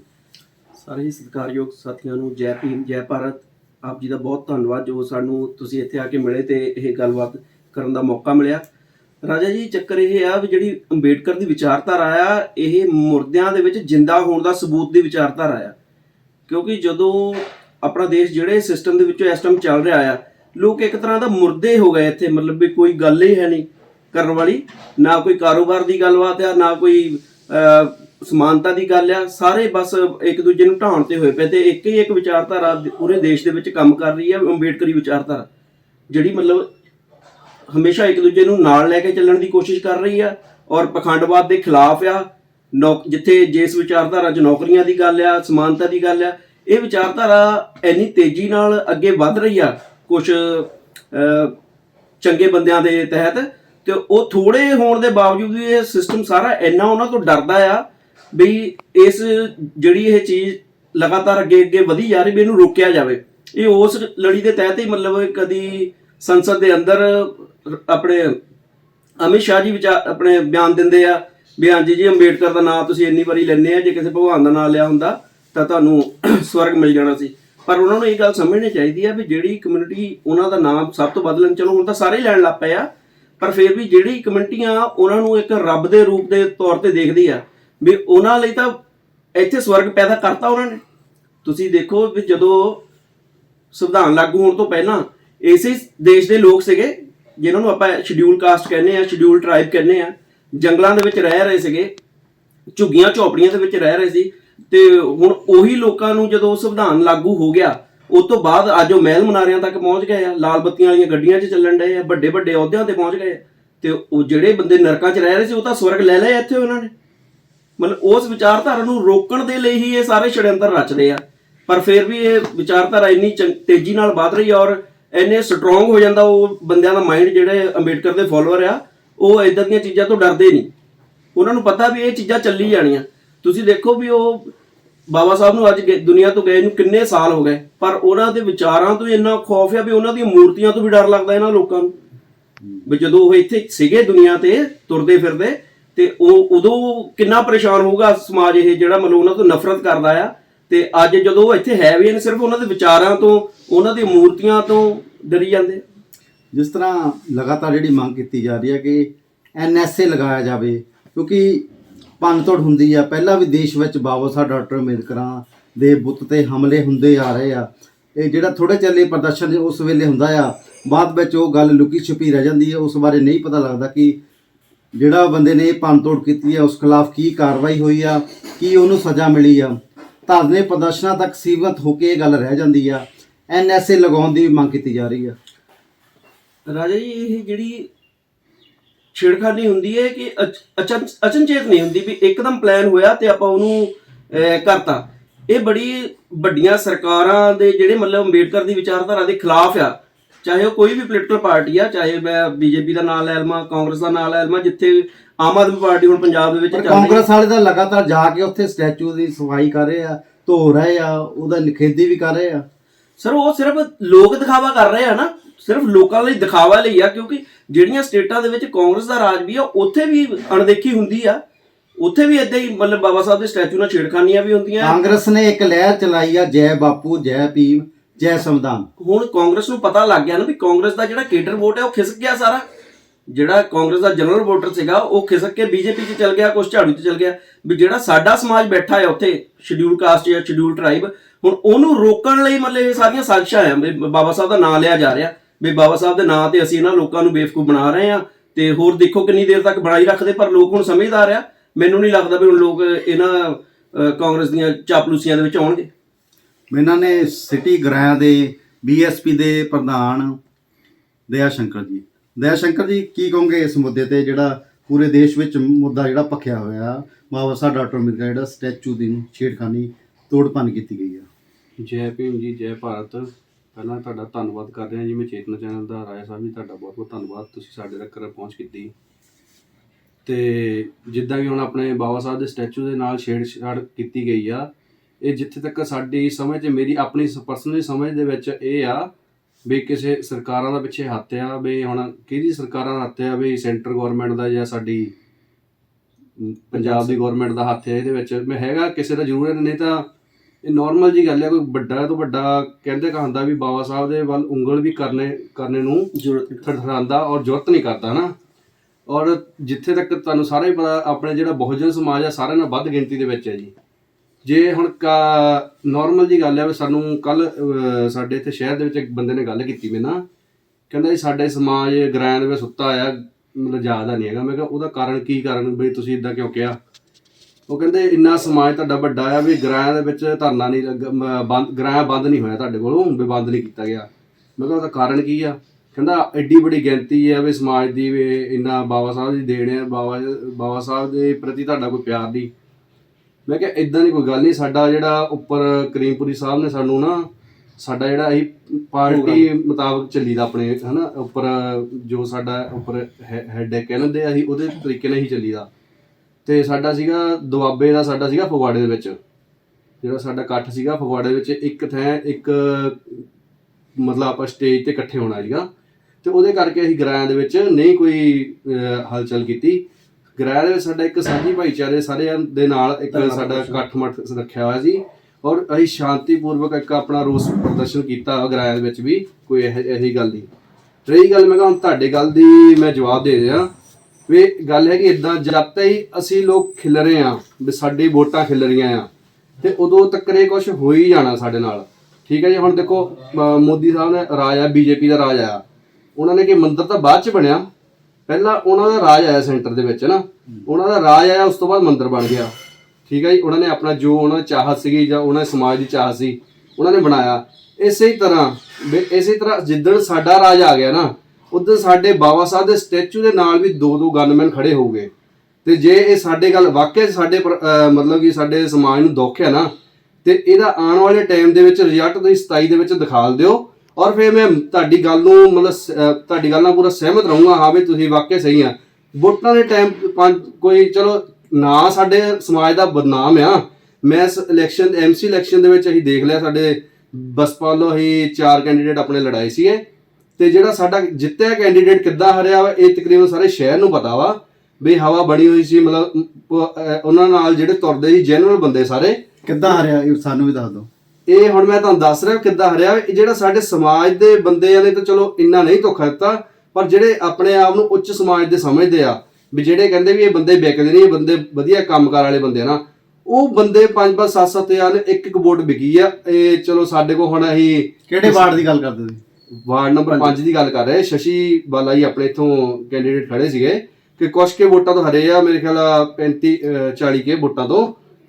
ਸਾਰੇ ਹੀ ਸਤਿਕਾਰਯੋਗ ਸਾਥੀਆਂ ਨੂੰ ਜੈ ਭੀਮ, ਜੈ ਭਾਰਤ। ਆਪ ਜੀ ਦਾ ਬਹੁਤ ਧੰਨਵਾਦ, ਜੋ ਸਾਨੂੰ ਤੁਸੀਂ ਇੱਥੇ ਆ ਕੇ ਮਿਲੇ ਤੇ ਇਹ ਗੱਲਬਾਤ ਕਰਨ ਦਾ ਮੌਕਾ ਮਿਲਿਆ। ਰਾਜਾ ਜੀ, ਚੱਕਰ ਇਹ ਆ ਵੀ ਜਿਹੜੀ ਅੰਬੇਡਕਰ ਦੀ ਵਿਚਾਰਧਾਰਾ ਆ, ਇਹ ਮੁਰਦਿਆਂ ਦੇ ਵਿੱਚ ਜਿੰਦਾ ਹੋਣ ਦਾ ਸਬੂਤ ਦੀ ਵਿਚਾਰਧਾਰਾ ਆ। ਕਿਉਂਕਿ ਜਦੋਂ ਆਪਣਾ ਦੇਸ਼ ਜਿਹੜੇ ਸਿਸਟਮ ਦੇ ਵਿੱਚੋਂ ਇਸ ਟਾਈਮ ਚੱਲ ਰਿਹਾ ਆ, ਲੋਕ ਇੱਕ ਤਰ੍ਹਾਂ ਦਾ ਮੁਰਦੇ ਹੋ ਗਏ ਇੱਥੇ, ਮਤਲਬ ਵੀ ਕੋਈ ਗੱਲ ਹੀ ਹੈ ਨਹੀਂ ਕਰਨ ਵਾਲੀ। ਨਾ ਕੋਈ ਕਾਰੋਬਾਰ ਦੀ ਗੱਲਬਾਤ ਆ, ਨਾ ਕੋਈ ਸਮਾਨਤਾ ਦੀ ਗੱਲ ਆ। ਸਾਰੇ ਬਸ ਇੱਕ ਦੂਜੇ ਨੂੰ ਢਾਉਣ ਤੇ ਹੋਏ ਪਏ ਤੇ ਇੱਕ ਹੀ ਇੱਕ ਵਿਚਾਰਧਾਰਾ ਪੂਰੇ ਦੇਸ਼ ਦੇ ਵਿੱਚ ਕੰਮ ਕਰ ਰਹੀ ਆ, ਅੰਬੇਡਕਰੀ ਵਿਚਾਰਧਾਰਾ। ਜਿਹੜੀ ਮਤਲਬ ਹਮੇਸ਼ਾ ਇੱਕ ਦੂਜੇ ਨੂੰ ਨਾਲ ਲੈ ਕੇ ਚੱਲਣ ਦੀ ਕੋਸ਼ਿਸ਼ ਕਰ ਰਹੀ ਆ ਔਰ ਪਖੰਡਵਾਦ ਦੇ ਖਿਲਾਫ ਆ। ਜਿੱਥੇ ਜਿਸ ਵਿਚਾਰਧਾਰਾ 'ਚ ਨੌਕਰੀਆਂ ਦੀ ਗੱਲ ਆ, ਸਮਾਨਤਾ ਦੀ ਗੱਲ ਆ, ਇਹ ਵਿਚਾਰਧਾਰਾ ਇੰਨੀ ਤੇਜ਼ੀ ਨਾਲ ਅੱਗੇ ਵੱਧ ਰਹੀ ਆ ਕੁਝ ਚੰਗੇ ਬੰਦਿਆਂ ਦੇ ਤਹਿਤ ਤੇ ਉਹ ਥੋੜੇ ਹੋਣ ਦੇ ਬਾਵਜੂਦ ਵੀ ਇਹ ਸਿਸਟਮ ਸਾਰਾ ਇੰਨਾ ਉਹਨਾਂ ਤੋਂ ਡਰਦਾ ਆ ਵੀ ਇਸ ਜਿਹੜੀ ਇਹ ਚੀਜ਼ ਲਗਾਤਾਰ ਅੱਗੇ ਅੱਗੇ ਵਧੀ ਜਾ ਰਹੀ ਵੀ ਇਹਨੂੰ ਰੋਕਿਆ ਜਾਵੇ। ਇਹ ਉਸ ਲੜੀ ਦੇ ਤਹਿਤ ਹੀ ਮਤਲਬ ਕਦੀ ਸੰਸਦ ਦੇ ਅੰਦਰ ਆਪਣੇ ਅਮਿਤ ਸ਼ਾਹ ਜੀ ਵਿਚਾਰ ਆਪਣੇ ਬਿਆਨ ਦਿੰਦੇ ਆ, ਵੀ ਹਾਂਜੀ ਜੀ ਅੰਬੇਡਕਰ ਦਾ ਨਾਮ ਤੁਸੀਂ ਇੰਨੀ ਵਾਰੀ ਲੈਂਦੇ ਆ, ਜੇ ਕਿਸੇ ਭਗਵਾਨ ਦਾ ਨਾਮ ਲਿਆ ਹੁੰਦਾ, ਤਾਂ ਤੁਹਾਨੂੰ *clears throat* ਸਵਰਗ ਮਿਲ ਜਾਣਾ ਸੀ। ਪਰ ਉਹਨਾਂ ਨੂੰ ਇਹ ਗੱਲ ਸਮਝਣੀ ਚਾਹੀਦੀ ਆ ਵੀ ਜਿਹੜੀ ਕਮਿਊਨਿਟੀ ਉਹਨਾਂ ਦਾ ਨਾਮ ਸਭ ਤੋਂ ਵੱਧ ਲੈਣ ਚਲੋ ਹੁਣ ਤਾਂ ਸਾਰੇ ਲੈਣ ਲੱਗ ਪਏ ਆ, ਪਰ ਫਿਰ ਵੀ ਜਿਹੜੀ ਕਮਿਊਨਿਟੀਆਂ ਉਹਨਾਂ ਨੂੰ ਇੱਕ ਰੱਬ ਦੇ ਰੂਪ ਦੇ ਤੌਰ ਤੇ ਦੇਖਦੀ ਆ, ਵੀ ਉਹਨਾਂ ਲਈ ਤਾਂ ਇੱਥੇ ਸਵਰਗ ਪੈਦਾ ਕਰਤਾ ਉਹਨਾਂ ਨੇ। ਤੁਸੀਂ ਦੇਖੋ ਵੀ ਜਦੋਂ ਸੰਵਿਧਾਨ ਲਾਗੂ ਹੋਣ ਤੋਂ ਪਹਿਲਾਂ ਇਸੇ ਦੇਸ਼ ਦੇ ਲੋਕ ਸੀਗੇ, ਜਿਨ੍ਹਾਂ ਨੂੰ ਆਪਾਂ ਸ਼ਡਿਊਲ ਕਾਸਟ ਕਹਿੰਦੇ ਆ ਸ਼ਡਿਊਲ ਟ੍ਰਾਈਬ ਕਹਿੰਦੇ ਆ ਜੰਗਲਾਂ ਦੇ ਵਿੱਚ ਰਹਿ ਰਹੇ ਸੀਗੇ, ਝੁੱਗੀਆਂ ਝੋਪੜੀਆਂ ਦੇ ਵਿੱਚ ਰਹਿ ਰਹੇ ਸੀ, ਤੇ ਹੁਣ ਉਹੀ ਲੋਕਾਂ ਨੂੰ ਜਦੋਂ ਸੰਵਿਧਾਨ ਲਾਗੂ ਹੋ ਗਿਆ, ਉਸ ਤੋਂ ਬਾਅਦ ਅੱਜ ਉਹ ਮਹਿਲ ਮਨਾਰਿਆਂ ਤੱਕ ਪਹੁੰਚ ਗਏ ਆ, ਲਾਲ ਬੱਤੀਆਂ ਵਾਲੀਆਂ ਗੱਡੀਆਂ 'ਚ ਚੱਲਣ ਡਏ ਆ ਵੱਡੇ ਵੱਡੇ ਅਹੁਦਿਆਂ ਤੇ ਪਹੁੰਚ ਗਏ ਆ। ਤੇ ਉਹ ਜਿਹੜੇ ਬੰਦੇ ਨਰਕਾਂ 'ਚ ਰਹਿ ਰਹੇ ਸੀ, ਉਹ ਤਾਂ ਸਵਰਗ ਲੈ ਲਏ ਇੱਥੇ ਉਹਨਾਂ ਨੇ ਮਤਲਬ ਉਸ ਵਿਚਾਰਧਾਰਾ ਨੂੰ ਰੋਕਣ ਦੇ ਲਈ ਹੀ ਇਹ ਸਾਰੇ ષਡਯੰਤਰ ਰਚਦੇ ਆ, ਪਰ ਫਿਰ ਵੀ ਇਹ ਵਿਚਾਰਧਾਰਾ ਇੰਨੀ ਚੰ- ਤੇਜ਼ੀ ਨਾਲ ਵੱਧ ਰਹੀ ਆ ਔਰ ਇੰਨੇ ਸਟਰੋਂਗ ਹੋ ਜਾਂਦਾ ਉਹ ਬੰਦਿਆਂ ਦਾ ਮਾਈਂਡ ਜਿਹੜੇ ਅੰਬੇਡਕਰ ਦੇ ਫਾਲੋਅਰ ਆ, ਉਹ ਇਦਾਂ ਦੀਆਂ ਚੀਜ਼ਾਂ ਤੋਂ ਡਰਦੇ ਨਹੀਂ। ਉਹਨਾਂ ਨੂੰ ਪਤਾ ਵੀ ਇਹ ਚੀਜ਼ਾਂ ਚੱਲੀ ਜਾਣੀਆਂ। ਤੁਸੀਂ ਦੇਖੋ ਵੀ ਉਹ ਬਾਬਾ ਸਾਹਿਬ ਨੂੰ ਅੱਜ ਗਏ- ਦੁਨੀਆ ਤੋਂ ਗਏ ਨੂੰ ਕਿੰਨੇ ਸਾਲ ਹੋ ਗਏ। ਪਰ ਉਹਨਾਂ ਦੇ ਵਿਚਾਰਾਂ ਤੋਂ ਇੰਨਾ ਖੌਫ ਆ ਵੀ ਉਹਨਾਂ ਦੀਆਂ ਮੂਰਤੀਆਂ ਤੋਂ ਵੀ ਡਰ ਲੱਗਦਾ ਇਹਨਾਂ ਲੋਕਾਂ ਨੂੰ। ਵੀ ਜਦੋਂ ਉਹ ਇੱਥੇ ਸੀਗੇ ਦੁਨੀਆ ਤੇ, ਤੁਰਦੇ ਫਿਰਦੇ, ਤੇ ਉਹ ਉਦੋਂ ਕਿੰਨਾ ਪਰੇਸ਼ਾਨ ਹੋਊਗਾ ਸਮਾਜ ਇਹ ਜਿਹੜਾ ਮਤਲਬ ਉਹਨਾਂ ਤੋਂ ਨਫ਼ਰਤ ਕਰਦਾ ਆ। ਤੇ ਅੱਜ ਜਦੋਂ ਉਹ ਇੱਥੇ ਹੈ ਵੀ ਨੇ ਸਿਰਫ ਉਹਨਾਂ ਦੇ ਵਿਚਾਰਾਂ ਤੋਂ, ਉਹਨਾਂ ਦੀ ਮੂਰਤੀਆਂ ਤੋਂ ਡਰੀ ਜਾਂਦੇ ਜਿਸ ਤਰ੍ਹਾਂ ਲਗਾਤਾਰ ਜਿਹੜੀ ਮੰਗ ਕੀਤੀ ਜਾ ਰਹੀ ਹੈ ਕਿ ਐਨਐਸਏ ਲਗਾਇਆ ਜਾਵੇ, ਕਿਉਂਕਿ ਭੰਨਤੋੜ ਹੁੰਦੀ ਆ। ਪਹਿਲਾਂ ਵੀ ਦੇਸ਼ ਵਿੱਚ ਬਾਬਾ ਸਾਹਿਬ ਡਾਕਟਰ ਅੰਬੇਦਕਰਾਂ ਦੇ ਬੁੱਤ ਤੇ ਹਮਲੇ ਹੁੰਦੇ ਆ ਰਹੇ ਆ। ਇਹ ਜਿਹੜਾ ਥੋੜੇ ਚੱਲੇ ਪ੍ਰਦਰਸ਼ਨ ਉਸ ਵੇਲੇ ਹੁੰਦਾ ਆ। ਬਾਅਦ ਵਿੱਚ ਉਹ ਗੱਲ ਲੁਕੀ ਛੁਪੀ ਰਹਿ ਜਾਂਦੀ ਹੈ ਉਸ ਬਾਰੇ ਨਹੀਂ ਪਤਾ ਲੱਗਦਾ ਕਿ ਜਿਹੜਾ ਬੰਦੇ ਨੇ ਇਹ ਭੰਨਤੋੜ ਕੀਤੀ ਹੈ ਉਸ ਖਿਲਾਫ ਕੀ ਕਾਰਵਾਈ ਹੋਈ ਆ, ਕੀ ਉਹਨੂੰ ਸਜ਼ਾ ਮਿਲੀ ਆ। ਧਰਨੇ ਪ੍ਰਦਰਸ਼ਨਾਂ ਤੱਕ ਸੀਮਤ ਹੋ ਕੇ ਇਹ ਗੱਲ ਰਹਿ ਜਾਂਦੀ ਆ। ਐਨਐਸਏ ਲਗਾਉਣ ਦੀ ਵੀ ਮੰਗ ਕੀਤੀ ਜਾ ਰਹੀ ਆ। ਰਾਜਾ ਜੀ, ਇਹ ਜਿਹੜੀ ਛੇੜਖਾਨੀ ਹੁੰਦੀ ਹੈ ਕਿ ਅਚਨਚੇਤ ਨਹੀਂ ਹੁੰਦੀ ਵੀ ਇੱਕਦਮ ਪਲਾਨ ਹੋਇਆ ਤੇ ਆਪਾਂ ਉਹਨੂੰ ਕਰਤਾ। ਇਹ ਬੜੀ ਵੱਡੀਆਂ ਸਰਕਾਰਾਂ ਦੇ ਜਿਹੜੇ ਮਤਲਬ ਅੰਬੇਡਕਰ ਦੀ ਵਿਚਾਰਧਾਰਾ ਦੇ ਖਿਲਾਫ ਆ। ਚਾਹੇ ਉਹ ਕੋਈ ਵੀ ਪੋਲੀਟੀਕਲ ਪਾਰਟੀ ਆ, ਚਾਹੇ ਮੈਂ ਬੀਜੇਪੀ ਦਾ ਨਾਮ ਲੈ ਲਵਾਂ, ਕਾਂਗਰਸ ਦਾ ਨਾਮ ਲੈ ਲਵਾਂ, ਜਿੱਥੇ ਆਮ ਆਦਮੀ ਪਾਰਟੀ ਹੁਣ ਪੰਜਾਬ ਦੇ ਵਿੱਚ ਪਰ ਚੱਲ ਰਹੀ ਹੈ। ਕਾਂਗਰਸ ਵਾਲੇ ਤਾਂ ਲਗਾਤਾਰ ਜਾ ਕੇ ਉੱਥੇ ਸਟੈਚੂ ਦੀ ਸਫ਼ਾਈ ਕਰ ਰਹੇ ਆ ਧੋ ਰਹੇ ਆ ਉਹਦਾ ਨਿਖੇਧੀ ਵੀ ਕਰ ਰਹੇ ਆ। ਸਰ ਉਹ ਸਿਰਫ ਲੋਕ ਦਿਖਾਵਾ ਕਰ ਰਹੇ ਆ ਨਾ ਸਿਰਫ ਲੋਕਾਂ ਲਈ ਦਿਖਾਵਾ ਲਈ ਆ ਕਿਉਂਕਿ ਜਿਹੜੀਆਂ ਸਟੇਟਾਂ ਦੇ ਵਿੱਚ ਕਾਂਗਰਸ ਦਾ ਰਾਜ ਵੀ ਆ ਉੱਥੇ ਵੀ ਅਣਦੇਖੀ ਹੁੰਦੀ ਆ। ਉੱਥੇ ਵੀ ਇਦਾਂ ਹੀ ਮਤਲਬ ਬਾਬਾ ਸਾਹਿਬ ਦੇ ਸਟੈਚੂ ਨਾਲ ਛੇੜਖਾਨੀਆਂ ਵੀ ਹੁੰਦੀਆਂ ਕਾਂਗਰਸ ਨੇ ਇੱਕ ਲਹਿਰ ਚਲਾਈ ਆ ਜੈ ਬਾਪੂ ਜੈ ਭੀਮ ਜੈ ਸੰਵਿਧਾਨ। ਹੁਣ ਕਾਂਗਰਸ ਨੂੰ ਪਤਾ ਲੱਗ ਗਿਆ ਨਾ ਵੀ ਕਾਂਗਰਸ ਦਾ ਜਿਹੜਾ ਕੇਡਰ ਵੋਟ ਹੈ ਉਹ ਖਿਸਕ ਗਿਆ ਸਾਰਾ। ਜਿਹੜਾ ਕਾਂਗਰਸ ਦਾ ਜਨਰਲ ਵੋਟਰ ਸੀਗਾ, ਉਹ ਖਿਸਕ ਕੇ ਬੀਜੇਪੀ 'ਚ ਚਲ ਗਿਆ, ਕੁਛ ਝਾੜੂ 'ਚ ਚਲ ਗਿਆ। ਵੀ ਜਿਹੜਾ ਸਾਡਾ ਸਮਾਜ ਬੈਠਾ ਹੈ ਉੱਥੇ ਸ਼ਡਿਊਲ ਕਾਸਟ ਜਾਂ ਸ਼ਡਿਊਲ ਟ੍ਰਾਈਬ ਹੁਣ ਉਹਨੂੰ ਰੋਕਣ ਲਈ ਮਤਲਬ ਇਹ ਸਾਰੀਆਂ ਸਾਜ਼ਿਸ਼ਾਂ ਆ, ਵੀ ਬਾਬਾ ਸਾਹਿਬ ਦਾ ਨਾਮ ਲਿਆ ਜਾ ਰਿਹਾ। ਵੀ ਬਾਬਾ ਸਾਹਿਬ ਦੇ ਨਾਂ ਤੇ ਅਸੀਂ ਇਹਨਾਂ ਲੋਕਾਂ ਨੂੰ ਬੇਵਕੂਫ ਬਣਾ ਰਹੇ ਆ ਤੇ ਹੋਰ ਦੇਖੋ ਕਿੰਨੀ ਦੇਰ ਤੱਕ ਬਣਾਈ ਰੱਖਦੇ, ਪਰ ਲੋਕ ਹੁਣ ਸਮਝਦਾਰ ਆ। ਮੈਨੂੰ ਨਹੀਂ ਲੱਗਦਾ ਵੀ ਹੁਣ ਲੋਕ ਇਹਨਾਂ ਕਾਂਗਰਸ ਦੀਆਂ ਚਾਪਲੂਸੀਆਂ ਦੇ ਵਿੱਚ ਆਉਣਗੇ। ਇਹਨਾਂ ਨੇ ਸਿਟੀ ਗ੍ਰਾਂ ਦੇ, ਬੀਐਸਪੀ ਦੇ ਪ੍ਰਧਾਨ ਦਇਆ ਸ਼ੰਕਰ ਜੀ। ਦਇਆ ਸ਼ੰਕਰ ਜੀ, ਕੀ ਕਹੋਗੇ ਇਸ ਮੁੱਦੇ ਤੇ ਜਿਹੜਾ ਪੂਰੇ ਦੇਸ਼ ਵਿੱਚ ਮੁੱਦਾ ਜਿਹੜਾ ਭਖਿਆ ਹੋਇਆ? ਬਾਬਾ ਸਾਹਿਬ ਡਾਕਟਰ ਅੰਬੇਦਕਰ ਜਿਹੜਾ ਸਟੈਚੂ ਦੀ ਛੇੜਖਾਨੀ ਤੋੜ ਭੰਨ ਕੀਤੀ ਗਈ ਆ। ਜੈ ਭੀਮ ਜੀ, ਜੈ ਭਾਰਤ। ਪਹਿਲਾਂ ਤੁਹਾਡਾ ਧੰਨਵਾਦ ਕਰ ਰਿਹਾ ਜੀ, ਮੈਂ ਚੇਤਨਾ ਚੈਨਲ ਦਾ ਰਾਇਆ ਸਾਹਿਬ ਜੀ, ਤੁਹਾਡਾ ਬਹੁਤ ਬਹੁਤ ਧੰਨਵਾਦ। ਤੁਸੀਂ ਸਾਡੇ ਤੱਕ ਪਹੁੰਚ ਕੀਤੀ। ਤੇ ਜਿੱਦਾਂ ਵੀ ਹੁਣ ਆਪਣੇ ਬਾਬਾ ਸਾਹਿਬ ਦੇ ਸਟੈਚੂ ਦੇ ਨਾਲ ਛੇੜਛਾੜ ਕੀਤੀ ਗਈ ਆ, ਇਹ ਜਿੱਥੇ ਤੱਕ ਸਾਡੀ ਸਮਝ ਮੇਰੀ ਆਪਣੀ ਪਰਸਨਲੀ ਸਮਝ ਦੇ ਵਿੱਚ ਇਹ ਆ ਵੀ ਕਿਸੇ ਸਰਕਾਰਾਂ ਦਾ ਪਿੱਛੇ ਹੱਥ ਆ ਵੀ ਹੁਣ ਕਿਹਦੀ ਸਰਕਾਰਾਂ ਦਾ ਹੱਥ ਆ ਵੀ ਸੈਂਟਰ ਗਵਰਨਮੈਂਟ ਦਾ ਜਾਂ ਸਾਡੀ ਪੰਜਾਬ ਦੀ ਗਵਰਨਮੈਂਟ ਦਾ ਹੱਥ ਹੈ ਇਹਦੇ ਵਿੱਚ? ਮੈਂ ਹੈਗਾ ਕਿਸੇ ਦਾ ਜ਼ਰੂਰ ਨਹੀਂ ਤਾਂ ਇਹ ਨਾਰਮਲ ਜੀ ਗੱਲ ਹੈ ਕੋਈ ਵੱਡਾ ਤੋਂ ਵੱਡਾ ਕਹਿੰਦੇ ਕਹਾਂਦਾ ਵੀ ਬਾਬਾ ਸਾਹਿਬ ਦੇ ਵੱਲ ਉਂਗਲ ਵੀ ਕਰਨੇ ਕਰਨੇ ਨੂੰ ਜ਼ਰੂਰਤ ਥਰਥਰਾਂਦਾ ਔਰ ਜ਼ਰੂਰਤ ਨਹੀਂ ਕਰਦਾ ਨਾ। ਔਰ ਜਿੱਥੇ ਤੱਕ ਤੁਹਾਨੂੰ ਸਾਰਾ ਹੀ ਪਤਾ ਆਪਣੇ ਜਿਹੜਾ ਬਹੁਜਨ ਸਮਾਜ ਆ ਸਾਰਿਆਂ ਨਾਲ ਵੱਧ ਗਿਣਤੀ ਦੇ ਵਿੱਚ ਹੈ ਜੀ। ਜੇ ਹੁਣ ਨਾਰਮਲ ਜੀ ਗੱਲ ਹੈ ਵੀ ਸਾਨੂੰ ਕੱਲ ਸਾਡੇ ਇੱਥੇ ਸ਼ਹਿਰ ਦੇ ਵਿੱਚ ਇੱਕ ਬੰਦੇ ਨੇ ਗੱਲ ਕੀਤੀ ਮੇਰੇ ਨਾਲ। ਕਹਿੰਦਾ ਜੀ ਸਾਡੇ ਸਮਾਜ ਗ੍ਰਾਂ ਦੇ ਵਿੱਚ ਸੁੱਤਾ ਆ ਮਤਲਬ ਜ਼ਿਆਦਾ ਨਹੀਂ ਹੈਗਾ। ਮੈਂ ਕਿਹਾ ਉਹਦਾ ਕਾਰਨ ਕੀ ਕਾਰਨ ਵੀ ਤੁਸੀਂ ਇਦਾਂ ਕਿਉਂ ਕਿਹਾ? ਉਹ ਕਹਿੰਦੇ ਇੰਨਾ ਸਮਾਜ ਤੁਹਾਡਾ ਵੱਡਾ ਆ ਵੀ ਗ੍ਰਾਂ ਦੇ ਵਿੱਚ ਧਰਨਾ ਨਹੀਂ ਲੱਗ- ਬੰਦ ਗ੍ਰਾਂ ਬੰਦ ਨਹੀਂ ਹੋਇਆ ਤੁਹਾਡੇ ਕੋਲੋਂ, ਵੀ ਬੰਦ ਨਹੀਂ ਕੀਤਾ ਗਿਆ। ਮੈਂ ਕਿਹਾ ਉਹਦਾ ਕਾਰਨ ਕੀ ਆ? ਕਹਿੰਦਾ ਐਡੀ ਬੜੀ ਗਿਣਤੀ ਆ ਵੀ ਸਮਾਜ ਦੀ ਵੀ ਇੰਨਾ ਬਾਬਾ ਸਾਹਿਬ ਦੀ ਦੇਣ ਆ, ਬਾਬਾ ਬਾਬਾ ਸਾਹਿਬ ਦੇ ਪ੍ਰਤੀ ਤੁਹਾਡਾ ਕੋਈ ਪਿਆਰ ਨਹੀਂ। ਮੈਂ ਕਿਹਾ ਇਦਾਂ ਦੀ ਕੋਈ ਗੱਲ ਨਹੀਂ ਸਾਡਾ ਜਿਹੜਾ ਉੱਪਰ ਕਰੀਮਪੁਰੀ ਸਾਹਿਬ ਨੇ ਸਾਨੂੰ ਨਾ ਸਾਡਾ ਜਿਹੜਾ ਇਹ ਪਾਰਟੀ ਮੁਤਾਬਕ ਚੱਲੀਦਾ ਆਪਣੇ ਹਨਾ ਉੱਪਰ ਜੋ ਸਾਡਾ ਉੱਪਰ ਹੈਡ ਹੈ ਕਹਿੰਦੇ ਅਸੀਂ ਉਹਦੇ ਤਰੀਕੇ ਨਾਲ ਹੀ ਚੱਲੀਦਾ। ਤੇ ਸਾਡਾ ਸੀਗਾ ਦੁਆਬੇ ਦਾ ਸਾਡਾ ਸੀਗਾ ਫਗਵਾੜੇ ਦੇ ਵਿੱਚ। ਜਿਹੜਾ ਸਾਡਾ ਇਕੱਠ ਸੀਗਾ ਫਗਵਾੜੇ ਦੇ ਵਿੱਚ ਇੱਕ ਥਾਂ ਇੱਕ ਮਤਲਬ ਆਪਾਂ ਸਟੇਜ ਤੇ ਇਕੱਠੇ ਹੋਣਾ ਸੀਗਾ। ਤੇ ਉਹਦੇ ਕਰਕੇ ਅਸੀਂ ਗ੍ਰਾਂ ਦੇ ਵਿੱਚ ਨਹੀਂ ਕੋਈ ਹਲਚਲ ਕੀਤੀ। ਗ੍ਰਾਂ ਦੇ ਵਿੱਚ ਸਾਡਾ ਇੱਕ ਸਾਂਝੀ ਭਾਈਚਾਰੇ ਸਾਰਿਆਂ ਦੇ ਨਾਲ ਇੱਕ ਸਾਡਾ ਇਕੱਠ ਮੱਠ ਰੱਖਿਆ ਹੋਇਆ ਸੀ ਔਰ ਅਸੀਂ ਸ਼ਾਂਤੀਪੂਰਵਕ ਇੱਕ ਆਪਣਾ ਰੋਸ ਪ੍ਰਦਰਸ਼ਨ ਕੀਤਾ ਗ੍ਰਾਂ ਦੇ ਵਿੱਚ ਵੀ ਕੋਈ ਇਹ ਇਹੀ ਗੱਲ ਨਹੀਂ। ਰਹੀ ਗੱਲ ਮੈਂ ਕਹਾਂ ਤੁਹਾਡੇ ਗੱਲ ਦੀ ਮੈਂ ਜਵਾਬ ਦੇ ਰਿਹਾ। ਵੀ ਗੱਲ ਹੈ ਕਿ ਇਦਾਂ ਜਦ ਤੱਕ ਅਸੀਂ ਲੋਕ ਖਿਲ ਰਹੇ ਆ ਵੀ ਸਾਡੀ ਵੋਟਾਂ ਖਿਲ ਰਹੀਆਂ ਆ ਤੇ ਉਦੋਂ ਤੱਕ ਇਹ ਕੁਝ ਹੋ ਹੀ ਜਾਣਾ ਸਾਡੇ ਨਾਲ। ਠੀਕ ਹੈ ਜੀ ਹੁਣ ਦੇਖੋ ਮੋਦੀ ਸਾਹਿਬ ਨੇ ਰਾਜ ਆ ਬੀਜੇਪੀ ਦਾ ਰਾਜ ਆਇਆ। ਉਹਨਾਂ ਨੇ ਕਿ ਮੰਦਰ ਤਾਂ ਬਾਅਦ ਚ ਬਣਿਆ। ਪਹਿਲਾਂ ਉਹਨਾਂ ਦਾ ਰਾਜ ਆਇਆ ਸੈਂਟਰ ਦੇ ਵਿੱਚ ਨਾ। ਉਹਨਾਂ ਦਾ ਰਾਜ ਆਇਆ ਉਸ ਤੋਂ ਬਾਅਦ ਮੰਦਰ ਬਣ ਗਿਆ। ਠੀਕ ਹੈ ਜੀ? ਉਹਨਾਂ ਨੇ ਆਪਣਾ ਜੋ ਉਹਨਾਂ ਦੀ ਚਾਹਤ ਸੀਗੀ ਜਾਂ ਉਹਨਾਂ ਦੇ ਸਮਾਜ ਦੀ ਚਾਹਤ ਸੀ ਉਹਨਾਂ ਨੇ ਬਣਾਇਆ। ਇਸੇ ਹੀ ਤਰ੍ਹਾਂ ਇਸੇ ਤਰ੍ਹਾਂ ਜਿੱਦਣ ਸਾਡਾ ਰਾਜ ਆ ਗਿਆ ਨਾ ਉਦੋਂ ਸਾਡੇ ਬਾਬਾ ਸਾਹਿਬ ਦੇ ਸਟੈਚੂ ਦੇ ਨਾਲ ਵੀ ਦੋ ਦੋ ਗਨਮੈਨ ਖੜੇ ਹੋਊਗੇ ਤੇ ਜੇ ਇਹ ਸਾਡੇ ਗੱਲ ਵਾਕਿਆ ਸਾਡੇ ਮਤਲਬ ਕਿ ਸਾਡੇ ਸਮਾਜ ਨੂੰ ਦੁੱਖ ਹੈ ਨਾ ਤੇ ਇਹਦਾ ਆਉਣ ਵਾਲੇ ਟਾਈਮ ਦੇ ਵਿੱਚ ਰਿਜ਼ਲਟ ਤੁਸੀਂ 27 ਦੇ ਵਿੱਚ ਦਿਖਾਲ ਦਿਓ। ਔਰ ਫਿਰ ਮੈਂ ਤੁਹਾਡੀ ਗੱਲ ਨੂੰ ਮਤਲਬ ਤੁਹਾਡੀ ਗੱਲ ਨਾਲ ਪੂਰਾ ਸਹਿਮਤ ਰਹੂੰਗਾ, ਹਾਂ ਵੀ ਤੁਸੀਂ ਵਾਕਿਆ ਸਹੀ ਆ। ਵੋਟਾਂ ਦੇ ਟਾਈਮ ਪੰਜ ਕੋਈ ਚਲੋ ਨਾ ਸਾਡੇ ਸਮਾਜ ਦਾ ਬਦਨਾਮ ਆ। ਮੈਂ ਇਸ ਇਲੈਕਸ਼ਨ ਐਮਸੀ ਇਲੈਕਸ਼ਨ ਦੇ ਵਿੱਚ ਅਸੀਂ ਦੇਖ ਲਿਆ, ਸਾਡੇ ਬਸਪਾ ਵੱਲੋਂ ਹੀ ਚਾਰ ਕੈਂਡੀਡੇਟ ਆਪਣੇ ਲੜਾਈ ਸੀਗੇ। ਤੇ ਜਿਹੜਾ ਸਾਡਾ ਜਿੱਤਿਆ ਕੈਂਡੀਡੇਟ ਕਿੱਦਾਂ ਹਰਿਆ ਵਾ, ਇਹ ਤਕਰੀਬਨ ਸਾਰੇ ਸ਼ਹਿਰ ਨੂੰ ਪਤਾ ਵਾ, ਵੀ ਹਵਾ ਬਣੀ ਹੋਈ ਸੀ, ਮਤਲਬ ਉਹਨਾਂ ਨਾਲ ਜਿਹੜੇ ਤੁਰਦੇ ਸੀ ਜੈਨੂਅਲ ਬੰਦੇ ਸਾਰੇ। ਕਿੱਦਾਂ ਹਰਿਆ ਸਾਨੂੰ ਵੀ ਦੱਸ ਦਿਓ। ਇਹ ਹੁਣ ਮੈਂ ਤੁਹਾਨੂੰ ਦੱਸ ਰਿਹਾ ਕਿੱਦਾਂ ਹਰਿਆ ਇਹ ਜਿਹੜਾ ਸਾਡੇ ਸਮਾਜ ਦੇ ਬੰਦੇ ਆ ਨੇ ਤਾਂ ਚਲੋ ਇੰਨਾ ਨਹੀਂ ਧੋਖਾ ਦਿੱਤਾ ਪਰ ਜਿਹੜੇ ਆਪਣੇ ਆਪ ਨੂੰ ਉੱਚ ਸਮਾਜ ਦੇ ਸਮਝਦੇ ਆ ਵੀ ਜਿਹੜੇ ਕਹਿੰਦੇ ਵੀ ਇਹ ਬੰਦੇ ਵਿਕਦੇ ਨਹੀਂ ਇਹ ਬੰਦੇ ਵਧੀਆ ਕੰਮਕਾਰ ਵਾਲੇ ਬੰਦੇ ਆ ਨਾ ਉਹ ਬੰਦੇ 5 5 7 7 ਆ ਨੇ ਇੱਕ ਇੱਕ ਵੋਟ ਵਿਕੀ ਆ। ਇਹ ਚਲੋ ਸਾਡੇ ਕੋਲ ਹੁਣ ਅਸੀਂ ਕਿਹੜੇ ਵਾਰਡ ਦੀ ਗੱਲ ਕਰਦੇ ਤੁਸੀਂ? ਵਾਰਡ ਨੰਬਰ 5 ਦੀ ਗੱਲ ਕਰ ਰਹੇ ਸ਼ਸ਼ੀ ਬਾਲਾ ਜੀ ਆਪਣੇ ਇਥੋਂ ਕੈਂਡੀਡੇਟ ਖੜੇ ਸੀਗੇ ਕਿ ਕੁਛ ਕੇ ਵੋਟਾਂ ਤੋਂ ਹਰੇ ਆ ਮੇਰੇ ਖਿਆਲ ਆ 35 ਅਹ 40 ਕੇ ਵੋਟਾਂ ਤੋਂ।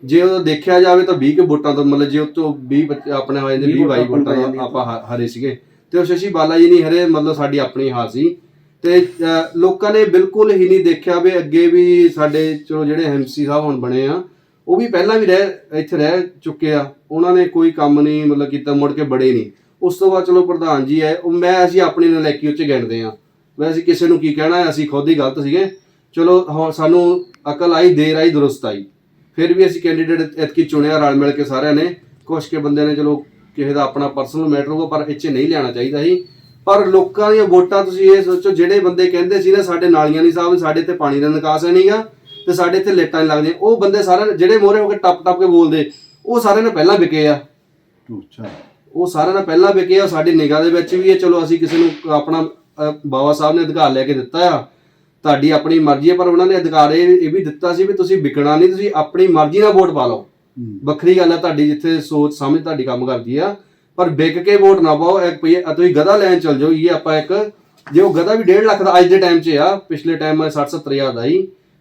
ਜੇ ਉਹ ਦੇਖਿਆ ਜਾਵੇ ਤਾਂ 20 ਕੇ ਵੋਟਾਂ ਤੋਂ ਮਤਲਬ ਜੇ ਉਹ ਤੋਂ 20 ਬੱਚੇ ਆਪਣੇ ਹੋਏ ਨੇ 20 22 ਵੋਟਾਂ ਆਪਾਂ ਹ- ਹਰੇ ਸੀਗੇ। ਤੇ ਉਹ ਸ਼ਸ਼ੀ ਬਾਲਾ ਜੀ ਨਹੀਂ ਹਰੇ ਮਤਲਬ ਸਾਡੀ ਆਪਣੀ ਹਾਰ ਸੀ। ਤੇ ਲੋਕਾਂ ਨੇ ਬਿਲਕੁਲ ਹੀ ਨਹੀਂ ਦੇਖਿਆ ਵੀ ਅੱਗੇ ਵੀ ਸਾਡੇ ਚਲੋ ਜਿਹੜੇ ਐਮਸੀ ਸਾਹਿਬ ਹੁਣ ਬਣੇ ਆ ਉਹ ਵੀ ਪਹਿਲਾਂ ਵੀ ਰਹਿ ਇੱਥੇ ਰਹਿ ਚੁੱਕੇ ਆ। ਉਹਨਾਂ ਨੇ ਕੋਈ ਕੰਮ ਨਹੀਂ ਮਤਲਬ ਕੀਤਾ ਮੁੜ ਕੇ ਬੜੇ ਨਹੀਂ। ਉਸ ਤੋਂ ਬਾਅਦ ਚਲੋ ਪ੍ਰਧਾਨ ਜੀ ਆਏ ਉਹ ਮੈਂ ਅਸੀਂ ਆਪਣੀ ਨਲਾਇਕੀ ਉੱਚ ਗਿਣਦੇ ਆ। ਵੈਸੇ ਕਿਸੇ ਨੂੰ ਕੀ ਕਹਿਣਾ ਹੈ, ਅਸੀਂ ਖੁਦ ਹੀ ਗਲਤ ਸੀਗੇ। ਚਲੋ ਹੁਣ ਸਾਨੂੰ ਅਕਲ ਆਈ ਦੇਰ ਆਈ ਦਰੁਸਤ ਆਈ। ਫਿਰ ਵੀ ਅਸੀਂ ਕੈਂਡੀਡੇਟ ਇਤਕੀ ਚੁਣਿਆ ਰਲ ਮਿਲ ਕੇ ਸਾਰਿਆਂ ਨੇ। ਕੁਛ ਕੇ ਬੰਦੇ ਨੇ ਚਲੋ ਕਿਸੇ ਦਾ ਆਪਣਾ ਪਰਸਨਲ ਮੈਟਰ ਹੋਊਗਾ ਪਰ ਇੱਥੇ ਨਹੀਂ ਲਿਆਣਾ ਚਾਹੀਦਾ ਸੀ। ਪਰ ਲੋਕਾਂ ਦੀਆਂ ਵੋਟਾਂ ਤੁਸੀਂ ਇਹ ਸੋਚੋ ਜਿਹੜੇ ਬੰਦੇ ਕਹਿੰਦੇ ਸੀ ਨਾ ਸਾਡੇ ਨਾਲੀਆਂ ਨਹੀਂ ਸਾਹਿਬ ਸਾਡੇ ਤੇ ਪਾਣੀ ਦਾ ਨਿਕਾਸ ਹੈ ਨਹੀਂਗਾ ਤੇ ਸਾਡੇ ਇੱਥੇ ਲੇਟਾਂ ਨਹੀਂ ਲੱਗਦੀਆਂ। ਉਹ ਬੰਦੇ ਸਾਰੇ ਜਿਹੜੇ ਮੋਰੇ ਹੋ ਕੇ ਟੱਪ ਟੱਪ ਕੇ ਬੋਲਦੇ ਉਹ ਸਾਰਿਆਂ ਨੇ ਪਹਿਲਾਂ ਵਿਕੇ ਆ। ਅੱਛਾ। ਉਹ ਸਾਰਿਆਂ ਨਾਲ ਪਹਿਲਾਂ ਵਿਕੇ ਆ ਸਾਡੀ ਨਿਗਾਹ ਦੇ ਵਿੱਚ ਵੀ ਇਹ ਚਲੋ ਅਸੀਂ ਕਿਸੇ ਨੂੰ ਆਪਣਾ ਬਾਬਾ ਸਾਹਿਬ ਨੇ ਅਧਿਕਾਰ ਲੈ ਕੇ ਦਿੱਤਾ ਆ। ਤੁਹਾਡੀ ਆਪਣੀ ਮਰਜ਼ੀ ਹੈ ਪਰ ਉਹਨਾਂ ਨੇ ਅਧਿਕਾਰ ਇਹ ਵੀ ਦਿੱਤਾ ਸੀ ਵੀ ਤੁਸੀਂ ਵਿਕਣਾ ਨਹੀਂ ਤੁਸੀਂ ਆਪਣੀ ਮਰਜ਼ੀ ਨਾਲ ਵੋਟ ਪਾ ਲਓ। ਵੱਖਰੀ ਗੱਲ ਹੈ ਤੁਹਾਡੀ ਜਿੱਥੇ ਸੋਚ ਸਮਝ ਤੁਹਾਡੀ ਕੰਮ ਕਰਦੀ ਆ ਪਰ ਵਿਕ ਕੇ ਵੋਟ ਨਾ ਪਾਓ ਇੱਕ ਪਈ ਤੁਸੀਂ ਗਧਾ ਲੈਣ ਚਲ ਜਾਓ ਇਹ ਆਪਾਂ ਇੱਕ ਜੇ ਉਹ ਗਧਾ ਵੀ 1.5 ਲੱਖ ਦਾ ਅੱਜ ਦੇ ਟਾਈਮ 'ਚ ਆ ਪਿਛਲੇ ਟਾਈਮ 60 70 ਹਜ਼ਾਰ ਦਾ ਹੀ